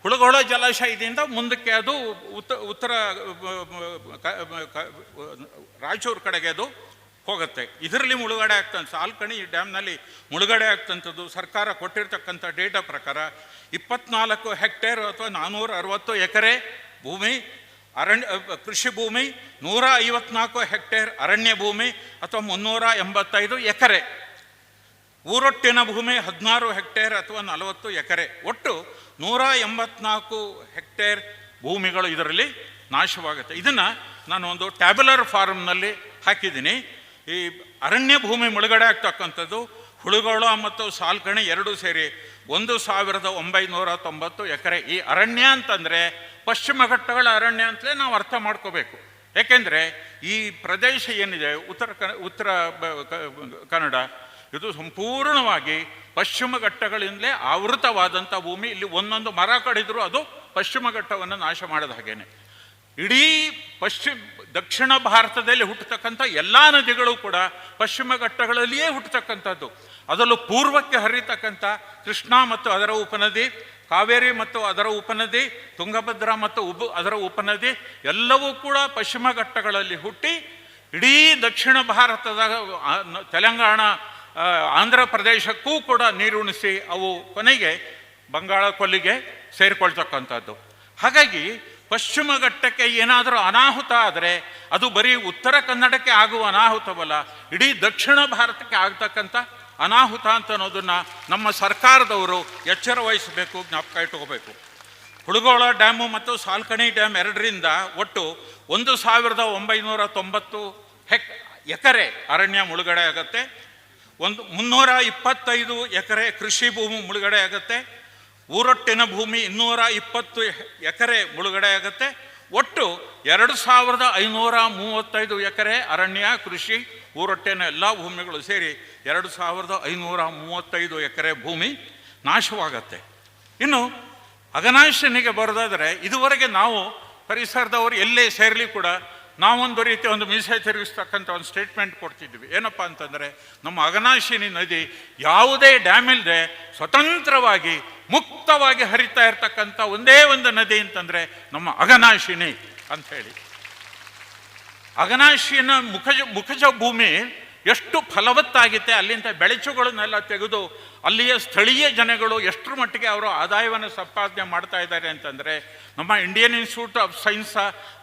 ಹುಳಗೋಳ ಜಲಾಶಯದಿಂದ ಮುಂದಕ್ಕೆ ಅದು ಉತ್ತ, ಉತ್ತರ ರಾಯಚೂರು ಕಡೆಗೆ ಅದು ಹೋಗುತ್ತೆ. ಇದರಲ್ಲಿ ಮುಳುಗಡೆ ಆಗ್ತಂಥ ಸಾಲ್ಕಣಿ ಡ್ಯಾಮ್ನಲ್ಲಿ ಮುಳುಗಡೆ ಆಗ್ತಂಥದ್ದು, ಸರ್ಕಾರ ಕೊಟ್ಟಿರ್ತಕ್ಕಂಥ ಡೇಟಾ ಪ್ರಕಾರ ಇಪ್ಪತ್ನಾಲ್ಕು ಹೆಕ್ಟೇರ್ ಅಥವಾ ನಾನ್ನೂರ ಅರವತ್ತು ಎಕರೆ ಭೂಮಿ, ಅರಣ್ಯ, ಕೃಷಿ ಭೂಮಿ, ನೂರ ಐವತ್ನಾಲ್ಕು ಹೆಕ್ಟೇರ್ ಅರಣ್ಯ ಭೂಮಿ ಅಥವಾ ಮುನ್ನೂರ ಎಂಬತ್ತೈದು ಎಕರೆ ಊರೊಟ್ಟಿನ ಭೂಮಿ ಹದಿನಾರು ಹೆಕ್ಟೇರ್ ಅಥವಾ ನಲವತ್ತು ಎಕರೆ. ಒಟ್ಟು ನೂರ ಎಂಬತ್ನಾಲ್ಕು ಹೆಕ್ಟೇರ್ ಭೂಮಿಗಳು ಇದರಲ್ಲಿ ನಾಶವಾಗುತ್ತೆ. ಇದನ್ನು ನಾನು ಒಂದು ಟ್ಯಾಬ್ಯುಲರ್ ಫಾರ್ಮ್ನಲ್ಲಿ ಹಾಕಿದ್ದೀನಿ. ಈ ಅರಣ್ಯ ಭೂಮಿ ಮುಳುಗಡೆ ಆಗ್ತಕ್ಕಂಥದ್ದು ಹುಳುಗೋಳ ಮತ್ತು ಸಾಲ್ಕಣಿ ಎರಡೂ ಸೇರಿ ಒಂದು ಸಾವಿರದ ಒಂಬೈನೂರ ತೊಂಬತ್ತು ಎಕರೆ. ಈ ಅರಣ್ಯ ಅಂತಂದರೆ ಪಶ್ಚಿಮ ಘಟ್ಟಗಳ ಅರಣ್ಯ ಅಂತಲೇ ನಾವು ಅರ್ಥ ಮಾಡ್ಕೋಬೇಕು. ಏಕೆಂದರೆ ಈ ಪ್ರದೇಶ ಏನಿದೆ? ಉತ್ತರ ಕ ಉತ್ತರ ಕನ್ನಡ ಇದು ಸಂಪೂರ್ಣವಾಗಿ ಪಶ್ಚಿಮ ಘಟ್ಟಗಳಿಂದಲೇ ಆವೃತವಾದಂಥ ಭೂಮಿ. ಇಲ್ಲಿ ಒಂದೊಂದು ಮರ ಕಡಿದರೂ ಅದು ಪಶ್ಚಿಮ ಘಟ್ಟವನ್ನು ನಾಶ ಮಾಡಿದ ಹಾಗೇನೆ. ಇಡೀ ಪಶ್ಚಿಮ, ದಕ್ಷಿಣ ಭಾರತದಲ್ಲಿ ಹುಟ್ಟತಕ್ಕಂಥ ಎಲ್ಲ ನದಿಗಳು ಕೂಡ ಪಶ್ಚಿಮ ಘಟ್ಟಗಳಲ್ಲಿಯೇ ಹುಟ್ಟತಕ್ಕಂಥದ್ದು. ಅದರಲ್ಲೂ ಪೂರ್ವಕ್ಕೆ ಹರಿತಕ್ಕಂಥ ಕೃಷ್ಣ ಮತ್ತು ಅದರ ಉಪನದಿ, ಕಾವೇರಿ ಮತ್ತು ಅದರ ಉಪನದಿ, ತುಂಗಭದ್ರಾ ಮತ್ತು ಉಪ ಅದರ ಉಪನದಿ, ಎಲ್ಲವೂ ಕೂಡ ಪಶ್ಚಿಮ ಘಟ್ಟಗಳಲ್ಲಿ ಹುಟ್ಟಿ, ಇಡೀ ದಕ್ಷಿಣ ಭಾರತದ ತೆಲಂಗಾಣ ಆಂಧ್ರ ಪ್ರದೇಶಕ್ಕೂ ಕೂಡ ನೀರುಣಿಸಿ ಅವು ಕೊನೆಗೆ ಬಂಗಾಳ ಕೊಲ್ಲಿಗೆ ಸೇರಿಕೊಳ್ತಕ್ಕಂಥದ್ದು. ಹಾಗಾಗಿ ಪಶ್ಚಿಮ ಘಟ್ಟಕ್ಕೆ ಏನಾದರೂ ಅನಾಹುತ ಆದರೆ ಅದು ಬರೀ ಉತ್ತರ ಕನ್ನಡಕ್ಕೆ ಆಗುವ ಅನಾಹುತವಲ್ಲ, ಇಡೀ ದಕ್ಷಿಣ ಭಾರತಕ್ಕೆ ಆಗ್ತಕ್ಕಂಥ ಅನಾಹುತ ಅಂತ ಅನ್ನೋದನ್ನು ನಮ್ಮ ಸರ್ಕಾರದವರು ಎಚ್ಚರ ವಹಿಸಬೇಕು, ಜ್ಞಾಪಕ ಇಟ್ಕೋಬೇಕು. ಹುಡುಗೋಳ ಡ್ಯಾಮು ಮತ್ತು ಸಾಲ್ಕಣಿ ಡ್ಯಾಮ್ ಎರಡರಿಂದ ಒಟ್ಟು ಒಂದು ಸಾವಿರದ ಒಂಬೈನೂರ ತೊಂಬತ್ತು ಹೆಕ್, ಎಕರೆ ಅರಣ್ಯ ಮುಳುಗಡೆ ಆಗುತ್ತೆ. ಒಂದು ಮುನ್ನೂರ ಇಪ್ಪತ್ತೈದು ಎಕರೆ ಕೃಷಿ ಭೂಮಿ ಮುಳುಗಡೆ ಆಗುತ್ತೆ. ಊರೊಟ್ಟಿನ ಭೂಮಿ ಇನ್ನೂರ ಇಪ್ಪತ್ತು ಎಕರೆ ಮುಳುಗಡೆ ಆಗುತ್ತೆ. ಒಟ್ಟು ಎರಡು ಸಾವಿರದ ಐನೂರ ಮೂವತ್ತೈದು ಎಕರೆ ಅರಣ್ಯ, ಕೃಷಿ, ಊರೊಟ್ಟಿನ ಎಲ್ಲ ಭೂಮಿಗಳು ಸೇರಿ ಎರಡು ಸಾವಿರದ ಐನೂರ ಮೂವತ್ತೈದು ಎಕರೆ ಭೂಮಿ ನಾಶವಾಗತ್ತೆ. ಇನ್ನು ಅಗನಾಶನಿಗೆ ಬರೋದಾದರೆ ಇದುವರೆಗೆ ನಾವು ಪರಿಸರದವರು ಎಲ್ಲೇ ಸೇರಲಿ ಕೂಡ ನಾವೊಂದು ರೀತಿ ಒಂದು ಮೀಸೆ ತಿರುಗಿಸ್ತಕ್ಕಂಥ ಒಂದು ಸ್ಟೇಟ್ಮೆಂಟ್ ಕೊಡ್ತಿದ್ವಿ. ಏನಪ್ಪ ಅಂತಂದರೆ, ನಮ್ಮ ಅಗನಾಶಿನಿ ನದಿ ಯಾವುದೇ ಡ್ಯಾಮ್ ಇಲ್ಲದೆ ಸ್ವತಂತ್ರವಾಗಿ, ಮುಕ್ತವಾಗಿ ಹರಿತಾ ಇರತಕ್ಕಂಥ ಒಂದೇ ಒಂದು ನದಿ ಅಂತಂದರೆ ನಮ್ಮ ಅಗನಾಶಿನಿ ಅಂತ ಹೇಳಿ. ಅಘನಾಶಿನ ಮುಖಜ ಮುಖಜ ಭೂಮಿ ಎಷ್ಟು ಫಲವತ್ತಾಗಿದೆ ಅಲ್ಲಿಂದ ಬೆಳೆಚುಗಳನ್ನೆಲ್ಲ ತೆಗೆದು ಅಲ್ಲಿಯ ಸ್ಥಳೀಯ ಜನಗಳು ಎಷ್ಟರ ಮಟ್ಟಿಗೆ ಅವರು ಆದಾಯವನ್ನು ಸಂಪಾದನೆ ಮಾಡ್ತಾ ಇದ್ದಾರೆ ಅಂತಂದರೆ ನಮ್ಮ Indian institute of science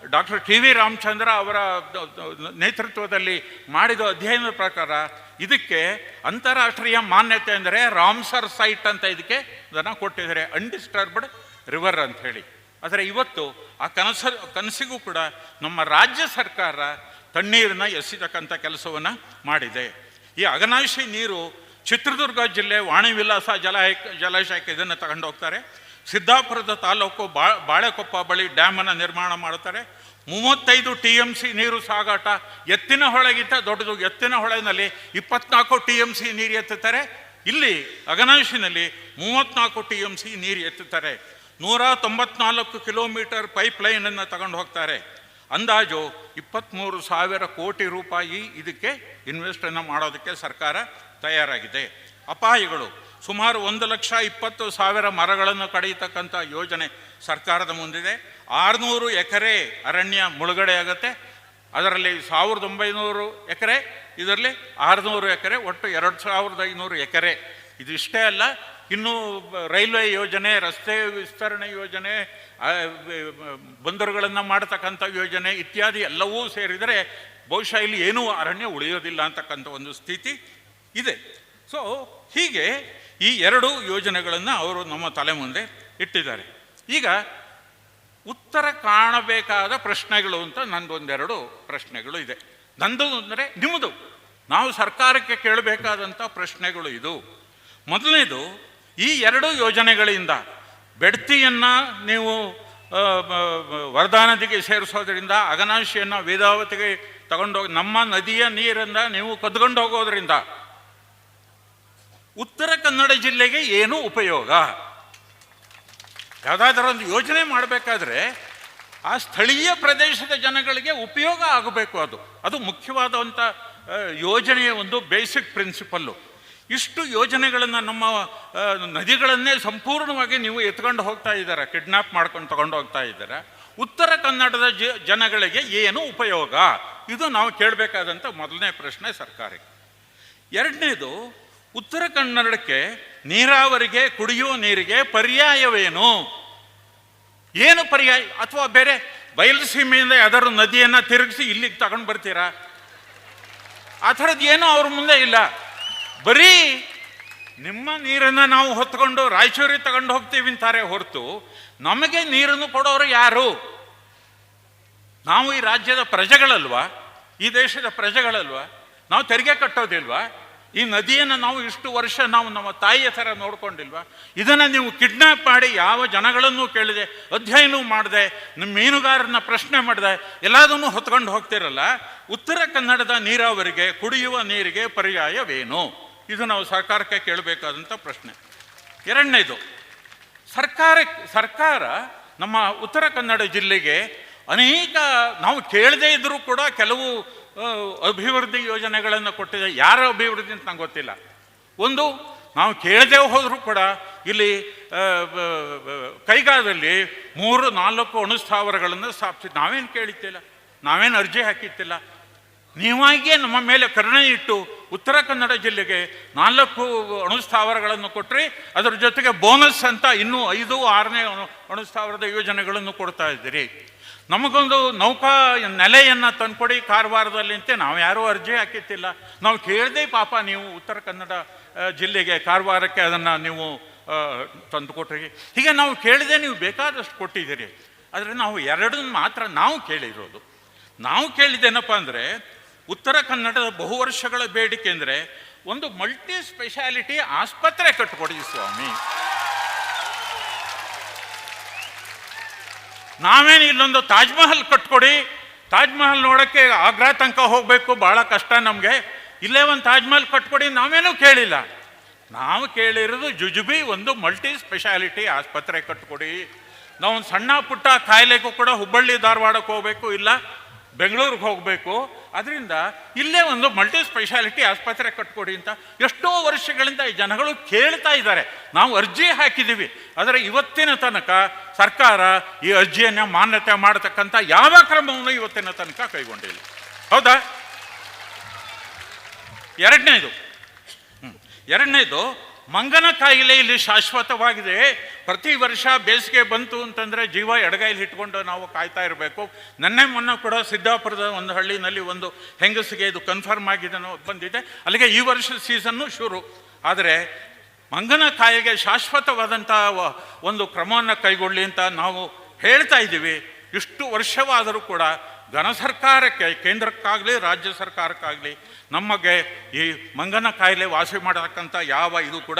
doctor T V Ramachandra ಅವರ ನೇತೃತ್ವದಲ್ಲಿ ಮಾಡಿದ ಅಧ್ಯಯನದ ಪ್ರಕಾರ ಇದಕ್ಕೆ ಅಂತಾರಾಷ್ಟ್ರೀಯ ಮಾನ್ಯತೆ ಅಂದರೆ ರಾಮ್ಸರ್ ಸೈಟ್ ಅಂತ ಇದಕ್ಕೆ ಇದನ್ನು ಕೊಟ್ಟಿದ್ದಾರೆ ಅನ್ಡಿಸ್ಟರ್ಬ್ಡ್ ರಿವರ್ ಅಂತ ಹೇಳಿ. ಆದರೆ ಇವತ್ತು ಆ ಕನಸ, ಕನಸಿಗೂ ಕೂಡ ನಮ್ಮ ರಾಜ್ಯ ಸರ್ಕಾರ ತಣ್ಣೀರನ್ನ ಎಸಿತಕ್ಕಂಥ ಕೆಲಸವನ್ನು ಮಾಡಿದೆ. ಈ ಅಗನಾಶಿ ನೀರು ಚಿತ್ರದುರ್ಗ ಜಿಲ್ಲೆ ವಾಣಿ ವಿಲಾಸ ಜಲಾಯ ಜಲಾಶಯಕ್ಕೆ ಇದನ್ನು ತಗೊಂಡು ಹೋಗ್ತಾರೆ. ಸಿದ್ದಾಪುರದ ತಾಲೂಕು ಬಾ, ಬಾಳೆಕೊಪ್ಪ ಬಳಿ ಡ್ಯಾಮನ್ನು ನಿರ್ಮಾಣ ಮಾಡುತ್ತಾರೆ. ಮೂವತ್ತೈದು ಟಿ ಎಂ ಸಿ ನೀರು ಸಾಗಾಟ ಎತ್ತಿನ ಹೊಳೆಗಿಂತ ದೊಡ್ಡದು. ಎತ್ತಿನ ಹೊಳೆನಲ್ಲಿ ಇಪ್ಪತ್ನಾಲ್ಕು ಟಿ ಎಂ ಸಿ ನೀರು ಎತ್ತುತ್ತಾರೆ. ಇಲ್ಲಿ ಅಗನಾಶಿನಲ್ಲಿ ಮೂವತ್ತ್ನಾಲ್ಕು ಟಿ ಎಂ ಸಿ ನೀರು ಎತ್ತುತ್ತಾರೆ. ನೂರ ತೊಂಬತ್ನಾಲ್ಕು ಕಿಲೋಮೀಟರ್ ಪೈಪ್ ಲೈನನ್ನು ತಗೊಂಡು ಹೋಗ್ತಾರೆ. ಅಂದಾಜು ಇಪ್ಪತ್ತ್ಮೂರು ಸಾವಿರ ಕೋಟಿ ರೂಪಾಯಿ ಇದಕ್ಕೆ ಇನ್ವೆಸ್ಟನ್ನು ಮಾಡೋದಕ್ಕೆ ಸರ್ಕಾರ ತಯಾರಾಗಿದೆ. ಅಪಾಯಗಳು, ಸುಮಾರು ಒಂದು ಲಕ್ಷ ಇಪ್ಪತ್ತು ಸಾವಿರ ಮರಗಳನ್ನು ಕಡಿಯತಕ್ಕಂಥ ಯೋಜನೆ ಸರ್ಕಾರದ ಮುಂದಿದೆ. ಆರುನೂರು ಎಕರೆ ಅರಣ್ಯ ಮುಳುಗಡೆ ಆಗುತ್ತೆ. ಅದರಲ್ಲಿ ಸಾವಿರದ ಒಂಬೈನೂರು ಎಕರೆ, ಇದರಲ್ಲಿ ಆರುನೂರು ಎಕರೆ, ಒಟ್ಟು ಎರಡು ಸಾವಿರದ ಐನೂರು ಎಕರೆ. ಇದಿಷ್ಟೇ ಅಲ್ಲ ಇನ್ನು ರೈಲ್ವೆ ಯೋಜನೆ, ರಸ್ತೆ ವಿಸ್ತರಣೆ ಯೋಜನೆ ಬಂದರುಗಳನ್ನು ಮಾಡತಕ್ಕಂಥ ಯೋಜನೆ ಇತ್ಯಾದಿ ಎಲ್ಲವೂ ಸೇರಿದರೆ ಬಹುಶಃ ಇಲ್ಲಿ ಏನೂ ಅರಣ್ಯ ಉಳಿಯೋದಿಲ್ಲ ಅಂತಕ್ಕಂಥ ಒಂದು ಸ್ಥಿತಿ ಇದೆ. ಸೊ ಹೀಗೆ ಈ ಎರಡು ಯೋಜನೆಗಳನ್ನು ಅವರು ನಮ್ಮ ತಲೆ ಮುಂದೆ ಇಟ್ಟಿದ್ದಾರೆ. ಈಗ ಉತ್ತರ ಕಾಣಬೇಕಾದ ಪ್ರಶ್ನೆಗಳು ಅಂತ ನಂದೊಂದೆರಡು ಪ್ರಶ್ನೆಗಳು ಇದೆ. ನಂದು ಅಂದರೆ ನಿಮ್ಮದು. ನಾವು ಸರ್ಕಾರಕ್ಕೆ ಕೇಳಬೇಕಾದಂಥ ಪ್ರಶ್ನೆಗಳು ಇದು. ಮೊದಲನೇದು ಈ ಎರಡು ಯೋಜನೆಗಳಿಂದ ಬೆಡ್ತಿಯನ್ನು ನೀವು ವರದಾನದಿಗೆ ಸೇರಿಸೋದ್ರಿಂದ ಅಗನಾಶಿಯನ್ನು ವೇದಾವತಿಗೆ ತಗೊಂಡೋಗಿ ನಮ್ಮ ನದಿಯ ನೀರನ್ನು ನೀವು ಕದ್ಕೊಂಡು ಹೋಗೋದ್ರಿಂದ ಉತ್ತರ ಕನ್ನಡ ಜಿಲ್ಲೆಗೆ ಏನು ಉಪಯೋಗ. ಯಾವುದಾದ್ರೂ ಒಂದು ಯೋಜನೆ ಮಾಡಬೇಕಾದ್ರೆ ಆ ಸ್ಥಳೀಯ ಪ್ರದೇಶದ ಜನಗಳಿಗೆ ಉಪಯೋಗ ಆಗಬೇಕು ಅದು. ಅದು ಮುಖ್ಯವಾದಂಥ ಯೋಜನೆಯ ಒಂದು ಬೇಸಿಕ್ ಪ್ರಿನ್ಸಿಪಲ್ಲು. ಇಷ್ಟು ಯೋಜನೆಗಳನ್ನು ನಮ್ಮ ನದಿಗಳನ್ನೇ ಸಂಪೂರ್ಣವಾಗಿ ನೀವು ಎತ್ಕೊಂಡು ಹೋಗ್ತಾ ಇದ್ದಾರೆ, ಕಿಡ್ನಾಪ್ ಮಾಡ್ಕೊಂಡು ತಗೊಂಡು ಹೋಗ್ತಾ ಇದ್ದಾರೆ. ಉತ್ತರ ಕನ್ನಡದ ಜ, ಜನಗಳಿಗೆ ಏನು ಉಪಯೋಗ? ಇದು ನಾವು ಕೇಳಬೇಕಾದಂಥ ಮೊದಲನೇ ಪ್ರಶ್ನೆ ಸರ್ಕಾರಕ್ಕೆ. ಎರಡನೇದು, ಉತ್ತರ ಕನ್ನಡಕ್ಕೆ ನೀರಾವರಿಗೆ ಕುಡಿಯುವ ನೀರಿಗೆ ಪರ್ಯಾಯವೇನು? ಏನು ಪರ್ಯಾಯ, ಅಥವಾ ಬೇರೆ ಬಯಲುಸೀಮೆಯಿಂದ ಯಾವ್ದಾದ್ರು ನದಿಯನ್ನು ತಿರುಗಿಸಿ ಇಲ್ಲಿಗೆ ತಗೊಂಡು ಬರ್ತೀರಾ? ಆ ಥರದ್ದು ಏನೂ ಅವ್ರ ಮುಂದೆ ಇಲ್ಲ. ಬರೀ ನಿಮ್ಮ ನೀರನ್ನು ನಾವು ಹೊತ್ಕೊಂಡು ರಾಯಚೂರಿಗೆ ತಗೊಂಡು ಹೋಗ್ತೀವಿ ಅಂತಾರೆ ಹೊರತು ನಮಗೆ ನೀರನ್ನು ಕೊಡೋರು ಯಾರು? ನಾವು ಈ ರಾಜ್ಯದ ಪ್ರಜೆಗಳಲ್ವಾ? ಈ ದೇಶದ ಪ್ರಜೆಗಳಲ್ವಾ? ನಾವು ತೆರಿಗೆ ಕಟ್ಟೋದಿಲ್ವಾ? ಈ ನದಿಯನ್ನು ನಾವು ಇಷ್ಟು ವರ್ಷ ನಾವು ನಮ್ಮ ತಾಯಿಯ ಥರ ನೋಡ್ಕೊಂಡಿಲ್ವಾ? ಇದನ್ನು ನೀವು ಕಿಡ್ನಾಪ್ ಮಾಡಿ ಯಾವ ಜನಗಳನ್ನು ಕೇಳಿದೆ ಅಧ್ಯಯನ ಮಾಡಿದೆ, ನಿಮ್ಮ ಮೀನುಗಾರನ ಪ್ರಶ್ನೆ ಮಾಡಿದೆ, ಎಲ್ಲದನ್ನು ಹೊತ್ಕೊಂಡು ಹೋಗ್ತಿರಲ್ಲ? ಉತ್ತರ ಕನ್ನಡದ ನೀರಾವರಿಗೆ ಕುಡಿಯುವ ನೀರಿಗೆ ಪರ್ಯಾಯವೇನು? ಇದು ನಾವು ಸರ್ಕಾರಕ್ಕೆ ಕೇಳಬೇಕಾದಂಥ ಪ್ರಶ್ನೆ. ಎರಡನೇದು, ಸರ್ಕಾರ ಸರ್ಕಾರ ನಮ್ಮ ಉತ್ತರ ಕನ್ನಡ ಜಿಲ್ಲೆಗೆ ಅನೇಕ ನಾವು ಕೇಳದೇ ಇದ್ದರೂ ಕೂಡ ಕೆಲವು ಅಭಿವೃದ್ಧಿ ಯೋಜನೆಗಳನ್ನು ಕೊಟ್ಟಿದೆ. ಯಾರ ಅಭಿವೃದ್ಧಿ ಅಂತ ನಂಗೆ ಗೊತ್ತಿಲ್ಲ. ಒಂದು, ನಾವು ಕೇಳದೆ ಹೋದರೂ ಕೂಡ ಇಲ್ಲಿ ಕೈಗಾದಲ್ಲಿ ಮೂರು ನಾಲ್ಕು ಅಣುಸ್ಥಾವರಗಳನ್ನು ಸ್ಥಾಪಿಸಿ. ನಾವೇನು ಕೇಳಿತ್ತಿಲ್ಲ? ನಾವೇನು ಅರ್ಜಿ ಹಾಕಿತ್ತಿಲ್ಲ? ನೀವಾಗಿಯೇ ನಮ್ಮ ಮೇಲೆ ಕರುಣೆ ಇಟ್ಟು ಉತ್ತರ ಕನ್ನಡ ಜಿಲ್ಲೆಗೆ ನಾಲ್ಕು ಅಣುಸ್ಥಾವರಗಳನ್ನು ಕೊಟ್ಟರೆ ಅದರ ಜೊತೆಗೆ ಬೋನಸ್ ಅಂತ ಇನ್ನೂ ಐದು, ಆರನೇ ಅಣು, ಅಣುಸ್ಥಾವರದ ಯೋಜನೆಗಳನ್ನು ಕೊಡ್ತಾ ಇದ್ದೀರಿ. ನಮಗೊಂದು ನೌಕಾ ನೆಲೆಯನ್ನು ತಂದುಕೊಡಿ ಕಾರವಾರದಲ್ಲಿ ಅಂತ ನಾವು ಯಾರೂ ಅರ್ಜಿ ಹಾಕಿತ್ತಿಲ್ಲ ನಾವು ಕೇಳಿದೆ ಪಾಪ ನೀವು ಉತ್ತರ ಕನ್ನಡ ಜಿಲ್ಲೆಗೆ ಕಾರವಾರಕ್ಕೆ ಅದನ್ನು ನೀವು ತಂದು ತಂದುಕೊಟ್ರಿ. ಹೀಗೆ ನಾವು ಕೇಳಿದೆ ನೀವು ಬೇಕಾದಷ್ಟು ಕೊಟ್ಟಿದ್ದೀರಿ. ಆದರೆ ನಾವು ಎರಡನ್ನ ಮಾತ್ರ ನಾವು ಕೇಳಿರೋದು. ನಾವು ಕೇಳಿದ್ದೇನಪ್ಪ ಅಂದರೆ ಉತ್ತರ ಕನ್ನಡದ ಬಹು ವರ್ಷಗಳ ಬೇಡಿಕೆ ಅಂದರೆ ಒಂದು ಮಲ್ಟಿ ಸ್ಪೆಷಾಲಿಟಿ ಆಸ್ಪತ್ರೆ ಕಟ್ಟಿಕೊಡಿ ಸ್ವಾಮಿ. ನಾವೇನು ಇಲ್ಲೊಂದು ತಾಜ್ಮಹಲ್ ಕಟ್ಕೊಡಿ. ತಾಜ್ಮಹಲ್ ನೋಡೋಕ್ಕೆ ಆಗ್ರಾ ತನಕ ಹೋಗಬೇಕು ಭಾಳ ಕಷ್ಟ ನಮಗೆ. ಇಲ್ಲೇ ಒಂದು ತಾಜ್ಮಹಲ್ ಕಟ್ಕೊಡಿ, ನಾವೇನೂ ಕೇಳಿಲ್ಲ. ನಾವು ಕೇಳಿರೋದು ಜುಜುಬಿ ಒಂದು ಮಲ್ಟಿ ಸ್ಪೆಷಾಲಿಟಿ ಆಸ್ಪತ್ರೆ ಕಟ್ಕೊಡಿ. ನಾವು ಸಣ್ಣ ಪುಟ್ಟ ಕಾಯಿಲೆಗೂ ಕೂಡ ಹುಬ್ಬಳ್ಳಿ ಧಾರವಾಡಕ್ಕೆ ಹೋಗಬೇಕು, ಇಲ್ಲ ಬೆಂಗಳೂರಿಗೆ ಹೋಗಬೇಕು. ಅದರಿಂದ ಇಲ್ಲೇ ಒಂದು ಮಲ್ಟಿ ಸ್ಪೆಷಾಲಿಟಿ ಆಸ್ಪತ್ರೆ ಕಟ್ಕೊಡಿ ಅಂತ ಎಷ್ಟೋ ವರ್ಷಗಳಿಂದ ಈ ಜನಗಳು ಕೇಳ್ತಾ ಇದ್ದಾರೆ. ನಾವು ಅರ್ಜಿ ಹಾಕಿದ್ದೀವಿ ಆದರೆ ಇವತ್ತಿನ ತನಕ ಸರ್ಕಾರ ಈ ಅರ್ಜಿಯನ್ನು ಮಾನ್ಯತೆ ಮಾಡತಕ್ಕಂಥ ಯಾವ ಕ್ರಮವನ್ನು ಇವತ್ತಿನ ತನಕ ಕೈಗೊಂಡಿಲ್ಲ. ಹೌದಾ? ಎರಡನೇದು. ಎರಡನೇದು ಮಂಗನ ಕಾಯಿಲೆ ಇಲ್ಲಿ ಶಾಶ್ವತವಾಗಿದೆ. ಪ್ರತಿ ವರ್ಷ ಬೇಸಿಗೆ ಬಂತು ಅಂತಂದರೆ ಜೀವ ಎಡಗೈಲಿ ಇಟ್ಕೊಂಡು ನಾವು ಕಾಯ್ತಾ ಇರಬೇಕು. ನನ್ನೆ ಮೊನ್ನೆ ಕೂಡ ಸಿದ್ದಾಪುರದ ಒಂದು ಹಳ್ಳಿನಲ್ಲಿ ಒಂದು ಹೆಂಗಸಿಗೆ ಇದು ಕನ್ಫರ್ಮ್ ಆಗಿದೆ ಬಂದಿದೆ. ಅಲ್ಲಿಗೆ ಈ ವರ್ಷದ ಸೀಸನ್ನು ಶುರು. ಆದರೆ ಮಂಗನ ಕಾಯಿಲೆಗೆ ಶಾಶ್ವತವಾದಂಥ ಒಂದು ಕ್ರಮವನ್ನು ಕೈಗೊಳ್ಳಿ ಅಂತ ನಾವು ಹೇಳ್ತಾ ಇದ್ದೀವಿ. ಇಷ್ಟು ವರ್ಷವಾದರೂ ಕೂಡ ಘನ ಸರ್ಕಾರಕ್ಕೆ, ಕೇಂದ್ರಕ್ಕಾಗಲಿ, ರಾಜ್ಯ ಸರ್ಕಾರಕ್ಕಾಗಲಿ ನಮಗೆ ಈ ಮಂಗನ ಕಾಯಿಲೆ ವಾಸಿ ಮಾಡತಕ್ಕಂಥ ಯಾವ ಇದು ಕೂಡ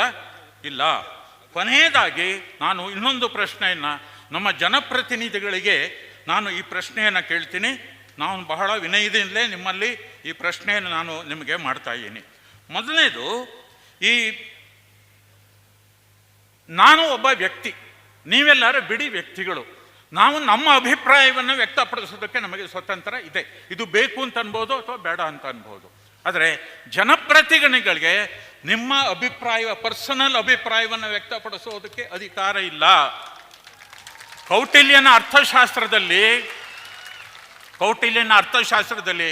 ಇಲ್ಲ. ಕೊನೆಯದಾಗಿ ನಾನು ಇನ್ನೊಂದು ಪ್ರಶ್ನೆಯನ್ನು ನಮ್ಮ ಜನಪ್ರತಿನಿಧಿಗಳಿಗೆ ನಾನು ಈ ಪ್ರಶ್ನೆಯನ್ನು ಕೇಳ್ತೀನಿ. ನಾನು ಬಹಳ ವಿನಯದಿಂದಲೇ ನಿಮ್ಮಲ್ಲಿ ಈ ಪ್ರಶ್ನೆಯನ್ನು ನಾನು ನಿಮಗೆ ಮಾಡ್ತಾ ಇದ್ದೀನಿ. ಮೊದಲನೇದು, ಈ ನಾನು ಒಬ್ಬ ವ್ಯಕ್ತಿ, ನೀವೆಲ್ಲರೂ ಬಿಡಿ ವ್ಯಕ್ತಿಗಳು. ನಾವು ನಮ್ಮ ಅಭಿಪ್ರಾಯವನ್ನು ವ್ಯಕ್ತಪಡಿಸೋದಕ್ಕೆ ನಮಗೆ ಸ್ವತಂತ್ರ ಇದೆ. ಇದು ಬೇಕು ಅಂತ ಅನ್ಬೋದು ಅಥವಾ ಬೇಡ ಅಂತ ಅನ್ಬೋದು. ಆದರೆ ಜನಪ್ರತಿನಿಧಿಗಳಿಗೆ ನಿಮ್ಮ ಅಭಿಪ್ರಾಯ ಪರ್ಸನಲ್ ಅಭಿಪ್ರಾಯವನ್ನು ವ್ಯಕ್ತಪಡಿಸೋದಕ್ಕೆ ಅಧಿಕಾರ ಇಲ್ಲ. ಕೌಟಿಲ್ಯನ ಅರ್ಥಶಾಸ್ತ್ರದಲ್ಲಿ ಕೌಟಿಲ್ಯನ ಅರ್ಥಶಾಸ್ತ್ರದಲ್ಲಿ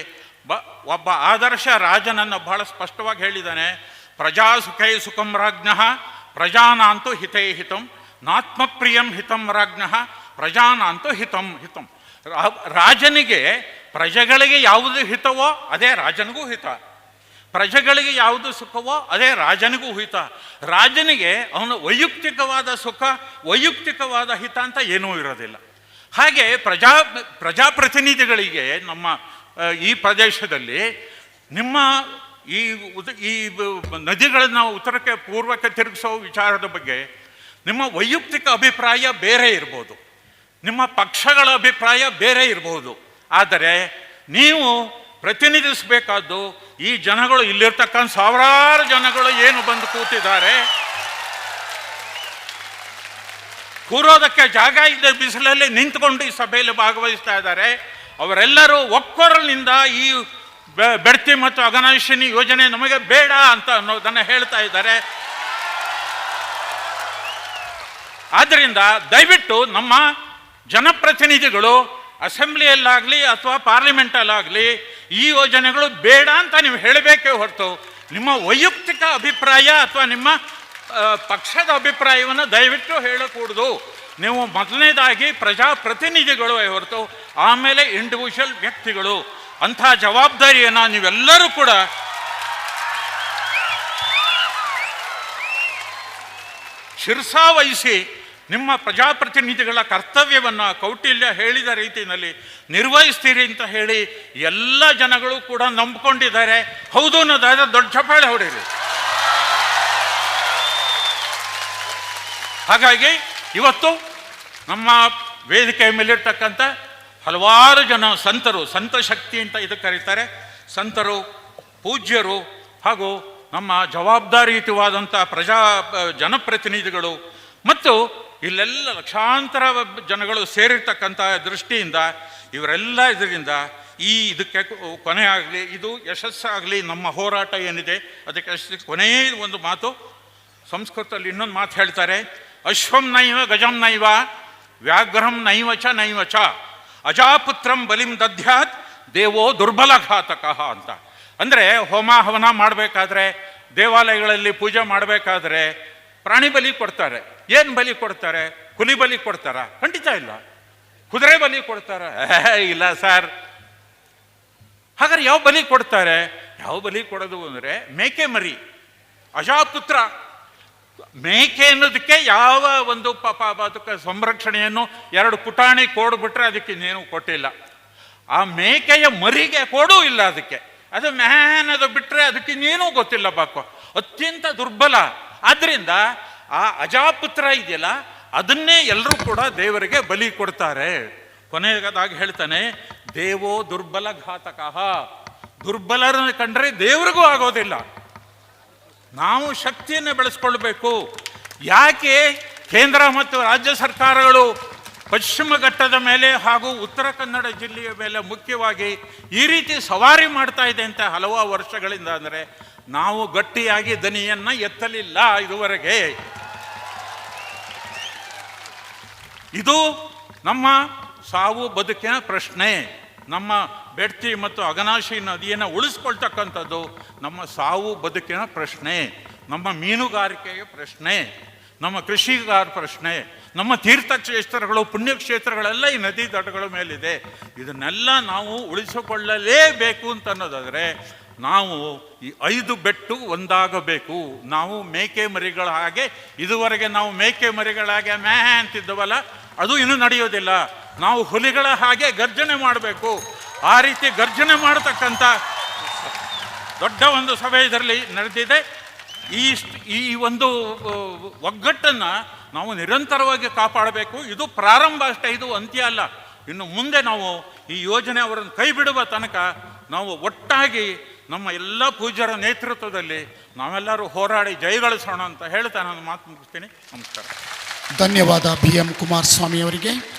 ಬ, ಒಬ್ಬ ಆದರ್ಶ ರಾಜನನ್ನು ಬಹಳ ಸ್ಪಷ್ಟವಾಗಿ ಹೇಳಿದ್ದಾನೆ. ಪ್ರಜಾ ಸುಖೈ ಸುಖಂ ರಾಜ್ಞ, ಪ್ರಜಾನಾಂತು ಹಿತೇ ಹಿತಂ, ನಾತ್ಮಪ್ರಿಯಂ ಹಿತಂ ರಾಜ್ಞ ಪ್ರಜಾನಾಂತು ಹಿತಂ ಹಿತಂ. ರಾಜನಿಗೆ ಪ್ರಜೆಗಳಿಗೆ ಯಾವುದು ಹಿತವೋ ಅದೇ ರಾಜನಿಗೂ ಹಿತ. ಪ್ರಜೆಗಳಿಗೆ ಯಾವುದು ಸುಖವೋ ಅದೇ ರಾಜನಿಗೂ ಹಿತ. ರಾಜನಿಗೆ ಅವನು ವೈಯಕ್ತಿಕವಾದ ಸುಖ, ವೈಯಕ್ತಿಕವಾದ ಹಿತ ಅಂತ ಏನೂ ಇರೋದಿಲ್ಲ. ಹಾಗೆ ಪ್ರಜಾ, ಪ್ರಜಾಪ್ರತಿನಿಧಿಗಳಿಗೆ ನಮ್ಮ ಈ ಪ್ರದೇಶದಲ್ಲಿ ನಿಮ್ಮ ಈ ಉದ, ಈ ನದಿಗಳನ್ನ ಉತ್ತರಕ್ಕೆ, ಪೂರ್ವಕ್ಕೆ ತಿರುಗಿಸೋ ವಿಚಾರದ ಬಗ್ಗೆ ನಿಮ್ಮ ವೈಯಕ್ತಿಕ ಅಭಿಪ್ರಾಯ ಬೇರೆ ಇರ್ಬೋದು. ನಿಮ್ಮ ಪಕ್ಷಗಳ ಅಭಿಪ್ರಾಯ ಬೇರೆ ಇರಬಹುದು ಆದರೆ ನೀವು ಪ್ರತಿನಿಧಿಸಬೇಕಾದ್ದು ಈ ಜನಗಳು ಇಲ್ಲಿರ್ತಕ್ಕಂಥ ಸಾವಿರಾರು ಜನಗಳು ಏನು ಬಂದು ಕೂತಿದ್ದಾರೆ. ಕೂರೋದಕ್ಕೆ ಜಾಗ ಇದ್ದ ಬಿಸಿಲಲ್ಲಿ ನಿಂತ್ಕೊಂಡು ಈ ಸಭೆಯಲ್ಲಿ ಭಾಗವಹಿಸ್ತಾ ಇದ್ದಾರೆ. ಅವರೆಲ್ಲರೂ ಒಕ್ಕೊರಲಿನಿಂದ ಈ ಬೆಡ್ತಿ ಮತ್ತು ಅಗನಾಶಿನಿ ಯೋಜನೆ ನಮಗೆ ಬೇಡ ಅಂತ ಅನ್ನೋದನ್ನು ಹೇಳ್ತಾ ಇದ್ದಾರೆ. ಆದ್ದರಿಂದ ದಯವಿಟ್ಟು ನಮ್ಮ ಜನಪ್ರತಿನಿಧಿಗಳು, ಅಸೆಂಬ್ಲಿಯಲ್ಲಾಗಲಿ ಅಥವಾ ಪಾರ್ಲಿಮೆಂಟಲ್ಲಾಗಲಿ, ಈ ಯೋಜನೆಗಳು ಬೇಡ ಅಂತ ನೀವು ಹೇಳಬೇಕೇ ಹೊರತು ನಿಮ್ಮ ವೈಯಕ್ತಿಕ ಅಭಿಪ್ರಾಯ ಅಥವಾ ನಿಮ್ಮ ಪಕ್ಷದ ಅಭಿಪ್ರಾಯವನ್ನು ದಯವಿಟ್ಟು ಹೇಳಕೂಡದು. ನೀವು ಮೊದಲನೇದಾಗಿ ಪ್ರಜಾಪ್ರತಿನಿಧಿಗಳು ಹೊರತು ಆಮೇಲೆ ಇಂಡಿವಿಜುವಲ್ ವ್ಯಕ್ತಿಗಳು. ಅಂಥ ಜವಾಬ್ದಾರಿಯನ್ನು ನೀವೆಲ್ಲರೂ ಕೂಡ ಶಿರಸಾವಹಿಸಿ ನಿಮ್ಮ ಪ್ರಜಾಪ್ರತಿನಿಧಿಗಳ ಕರ್ತವ್ಯವನ್ನು ಕೌಟಿಲ್ಯ ಹೇಳಿದ ರೀತಿಯಲ್ಲಿ ನಿರ್ವಹಿಸ್ತೀರಿ ಅಂತ ಹೇಳಿ ಎಲ್ಲ ಜನಗಳು ಕೂಡ ನಂಬಿಕೊಂಡಿದ್ದಾರೆ. ಹೌದು ಅನ್ನೋದಾದ ದೊಡ್ಡ ಚಪ್ಪಾಳೆ ಹೊಡೀರಿ. ಹಾಗಾಗಿ ಇವತ್ತು ನಮ್ಮ ವೇದಿಕೆಯ ಮೇಲಿರ್ತಕ್ಕಂಥ ಹಲವಾರು ಜನ ಸಂತರು, ಸಂತ ಶಕ್ತಿ ಅಂತ ಇದು ಕರೀತಾರೆ. ಸಂತರು, ಪೂಜ್ಯರು ಹಾಗೂ ನಮ್ಮ ಜವಾಬ್ದಾರಿಯುತವಾದಂಥ ಪ್ರಜಾ, ಜನಪ್ರತಿನಿಧಿಗಳು ಮತ್ತು ಇಲ್ಲೆಲ್ಲ ಲಕ್ಷಾಂತರ ಜನಗಳು ಸೇರಿರ್ತಕ್ಕಂಥ ದೃಷ್ಟಿಯಿಂದ ಇವರೆಲ್ಲ ಇದರಿಂದ ಈ ಇದಕ್ಕೆ ಕೊನೆ ಆಗಲಿ, ಇದು ಯಶಸ್ಸಾಗಲಿ ನಮ್ಮ ಹೋರಾಟ ಏನಿದೆ, ಅದಕ್ಕೆ ಯಶಸ್ಸು ಕೊನೆಯ ಒಂದು ಮಾತು. ಸಂಸ್ಕೃತದಲ್ಲಿ ಇನ್ನೊಂದು ಮಾತು ಹೇಳ್ತಾರೆ, ಅಶ್ವಂ ನೈವ ಗಜಂ ನೈವ, ವ್ಯಾಘ್ರಂ ನೈವ ಚ ನೈವ ಚ, ಅಜಾಪುತ್ರಂ ಬಲಿಂ ದಧ್ಯಾತ್ ದೇವೋ ದುರ್ಬಲಘಾತಕ ಅಂತ. ಅಂದರೆ ಹೋಮ ಹವನ ಮಾಡಬೇಕಾದ್ರೆ, ದೇವಾಲಯಗಳಲ್ಲಿ ಪೂಜೆ ಮಾಡಬೇಕಾದ್ರೆ ಪ್ರಾಣಿ ಬಲಿ ಕೊಡ್ತಾರೆ. ಏನು ಬಲಿ ಕೊಡ್ತಾರೆ? ಹುಲಿ ಬಲಿ ಕೊಡ್ತಾರ? ಖಂಡಿತ ಇಲ್ಲ. ಕುದುರೆ ಬಲಿ ಕೊಡ್ತಾರ? ಇಲ್ಲ ಸರ್. ಹಾಗಾದ್ರೆ ಯಾವ ಬಲಿ ಕೊಡ್ತಾರೆ? ಯಾವ ಬಲಿ ಕೊಡೋದು ಅಂದರೆ ಮೇಕೆ ಮರಿ ಅಜಾಪುತ್ರ ಮೇಕೆ ಅನ್ನೋದಕ್ಕೆ ಯಾವ ಒಂದು ಪಾಪ ಅದಕ್ಕೆ ಸಂರಕ್ಷಣೆಯನ್ನು ಎರಡು ಪುಟಾಣಿ ಕೊಡ್ಬಿಟ್ರೆ ಅದಕ್ಕೆ ಇನ್ನೇನು ಕೊಟ್ಟಿಲ್ಲ. ಆ ಮೇಕೆಯ ಮರಿಗೆ ಕೊಡೂ ಇಲ್ಲ ಅದಕ್ಕೆ. ಅದು ಮ್ಯಾನ್ ಅದು ಬಿಟ್ಟರೆ ಅದಕ್ಕೆ ಇನ್ನೇನೂ ಗೊತ್ತಿಲ್ಲ ಬಾಕು ಅತ್ಯಂತ ದುರ್ಬಲ. ಆದ್ದರಿಂದ ಆ ಅಜಾಪುತ್ರ ಇದೆಯಲ್ಲ, ಅದನ್ನೇ ಎಲ್ಲರೂ ಕೂಡ ದೇವರಿಗೆ ಬಲಿ ಕೊಡ್ತಾರೆ. ಕೊನೆಯದಾಗಿ ಹೇಳ್ತಾನೆ, ದೇವೋ ದುರ್ಬಲ ಘಾತಕ. ದುರ್ಬಲರನ್ನು ಕಂಡ್ರೆ ದೇವರಿಗೂ ಆಗೋದಿಲ್ಲ. ನಾವು ಶಕ್ತಿಯನ್ನು ಬೆಳೆಸ್ಕೊಳ್ಬೇಕು. ಯಾಕೆ? ಕೇಂದ್ರ ಮತ್ತು ರಾಜ್ಯ ಸರ್ಕಾರಗಳು ಪಶ್ಚಿಮ ಘಟ್ಟದ ಮೇಲೆ ಹಾಗೂ ಉತ್ತರ ಕನ್ನಡ ಜಿಲ್ಲೆಯ ಮೇಲೆ ಮುಖ್ಯವಾಗಿ ಈ ರೀತಿ ಸವಾರಿ ಮಾಡ್ತಾ ಇದೆ ಅಂತ ಹಲವಾರು ವರ್ಷಗಳಿಂದ ಅಂದರೆ ನಾವು ಗಟ್ಟಿಯಾಗಿ ದನಿಯನ್ನು ಎತ್ತಲಿಲ್ಲ ಇದುವರೆಗೆ. ಇದು ನಮ್ಮ ಸಾವು ಬದುಕಿನ ಪ್ರಶ್ನೆ. ನಮ್ಮ ಬೆಡ್ತಿ ಮತ್ತು ಅಗನಾಶಿ ನದಿಯನ್ನು ಉಳಿಸ್ಕೊಳ್ತಕ್ಕಂಥದ್ದು ನಮ್ಮ ಸಾವು ಬದುಕಿನ ಪ್ರಶ್ನೆ. ನಮ್ಮ ಮೀನುಗಾರಿಕೆಯ ಪ್ರಶ್ನೆ. ನಮ್ಮ ಕೃಷಿಗಾರ ಪ್ರಶ್ನೆ. ನಮ್ಮ ತೀರ್ಥಕ್ಷೇತ್ರಗಳು, ಪುಣ್ಯಕ್ಷೇತ್ರಗಳೆಲ್ಲ ಈ ನದಿ ದಡಗಳ ಮೇಲಿದೆ. ಇದನ್ನೆಲ್ಲ ನಾವು ಉಳಿಸಿಕೊಳ್ಳಲೇಬೇಕು ಅಂತ ಅನ್ನೋದಾದರೆ ನಾವು ಈ ಐದು ಬೆಟ್ಟು ಒಂದಾಗಬೇಕು. ನಾವು ಮೇಕೆ ಮರಿಗಳ ಹಾಗೆ, ಇದುವರೆಗೆ ನಾವು ಮೇಕೆ ಮರಿಗಳಾಗೆ ಮ್ಯಾ ಅಂತಿದ್ದವಲ್ಲ ಅದು ಇನ್ನೂ ನಡೆಯೋದಿಲ್ಲ. ನಾವು ಹುಲಿಗಳ ಹಾಗೆ ಗರ್ಜನೆ ಮಾಡಬೇಕು. ಆ ರೀತಿ ಗರ್ಜನೆ ಮಾಡತಕ್ಕಂಥ ದೊಡ್ಡ ಒಂದು ಸಭೆ ಇದರಲ್ಲಿ ನಡೆದಿದೆ. ಈ ಈ ಒಂದು ಒಗ್ಗಟ್ಟನ್ನು ನಾವು ನಿರಂತರವಾಗಿ ಕಾಪಾಡಬೇಕು. ಇದು ಪ್ರಾರಂಭ ಅಷ್ಟೇ, ಇದು ಅಂತ್ಯ ಅಲ್ಲ. ಇನ್ನು ಮುಂದೆ ನಾವು ಈ ಯೋಜನೆ ಅವರನ್ನು ಕೈ ಬಿಡುವ ತನಕ ನಾವು ಒಟ್ಟಾಗಿ ನಮ್ಮ ಎಲ್ಲ ಪೂಜ್ಯರ ನೇತೃತ್ವದಲ್ಲಿ ನಾವೆಲ್ಲರೂ ಹೋರಾಡಿ ಜಯಗಳಿಸೋಣ ಅಂತ ಹೇಳ್ತಾ ನಾನು ಮಾತು ಮುಗಿಸ್ತೀನಿ. ನಮಸ್ಕಾರ. ಧನ್ಯವಾದ ಬಿ ಎಂ ಕುಮಾರಸ್ವಾಮಿ ಅವರಿಗೆ.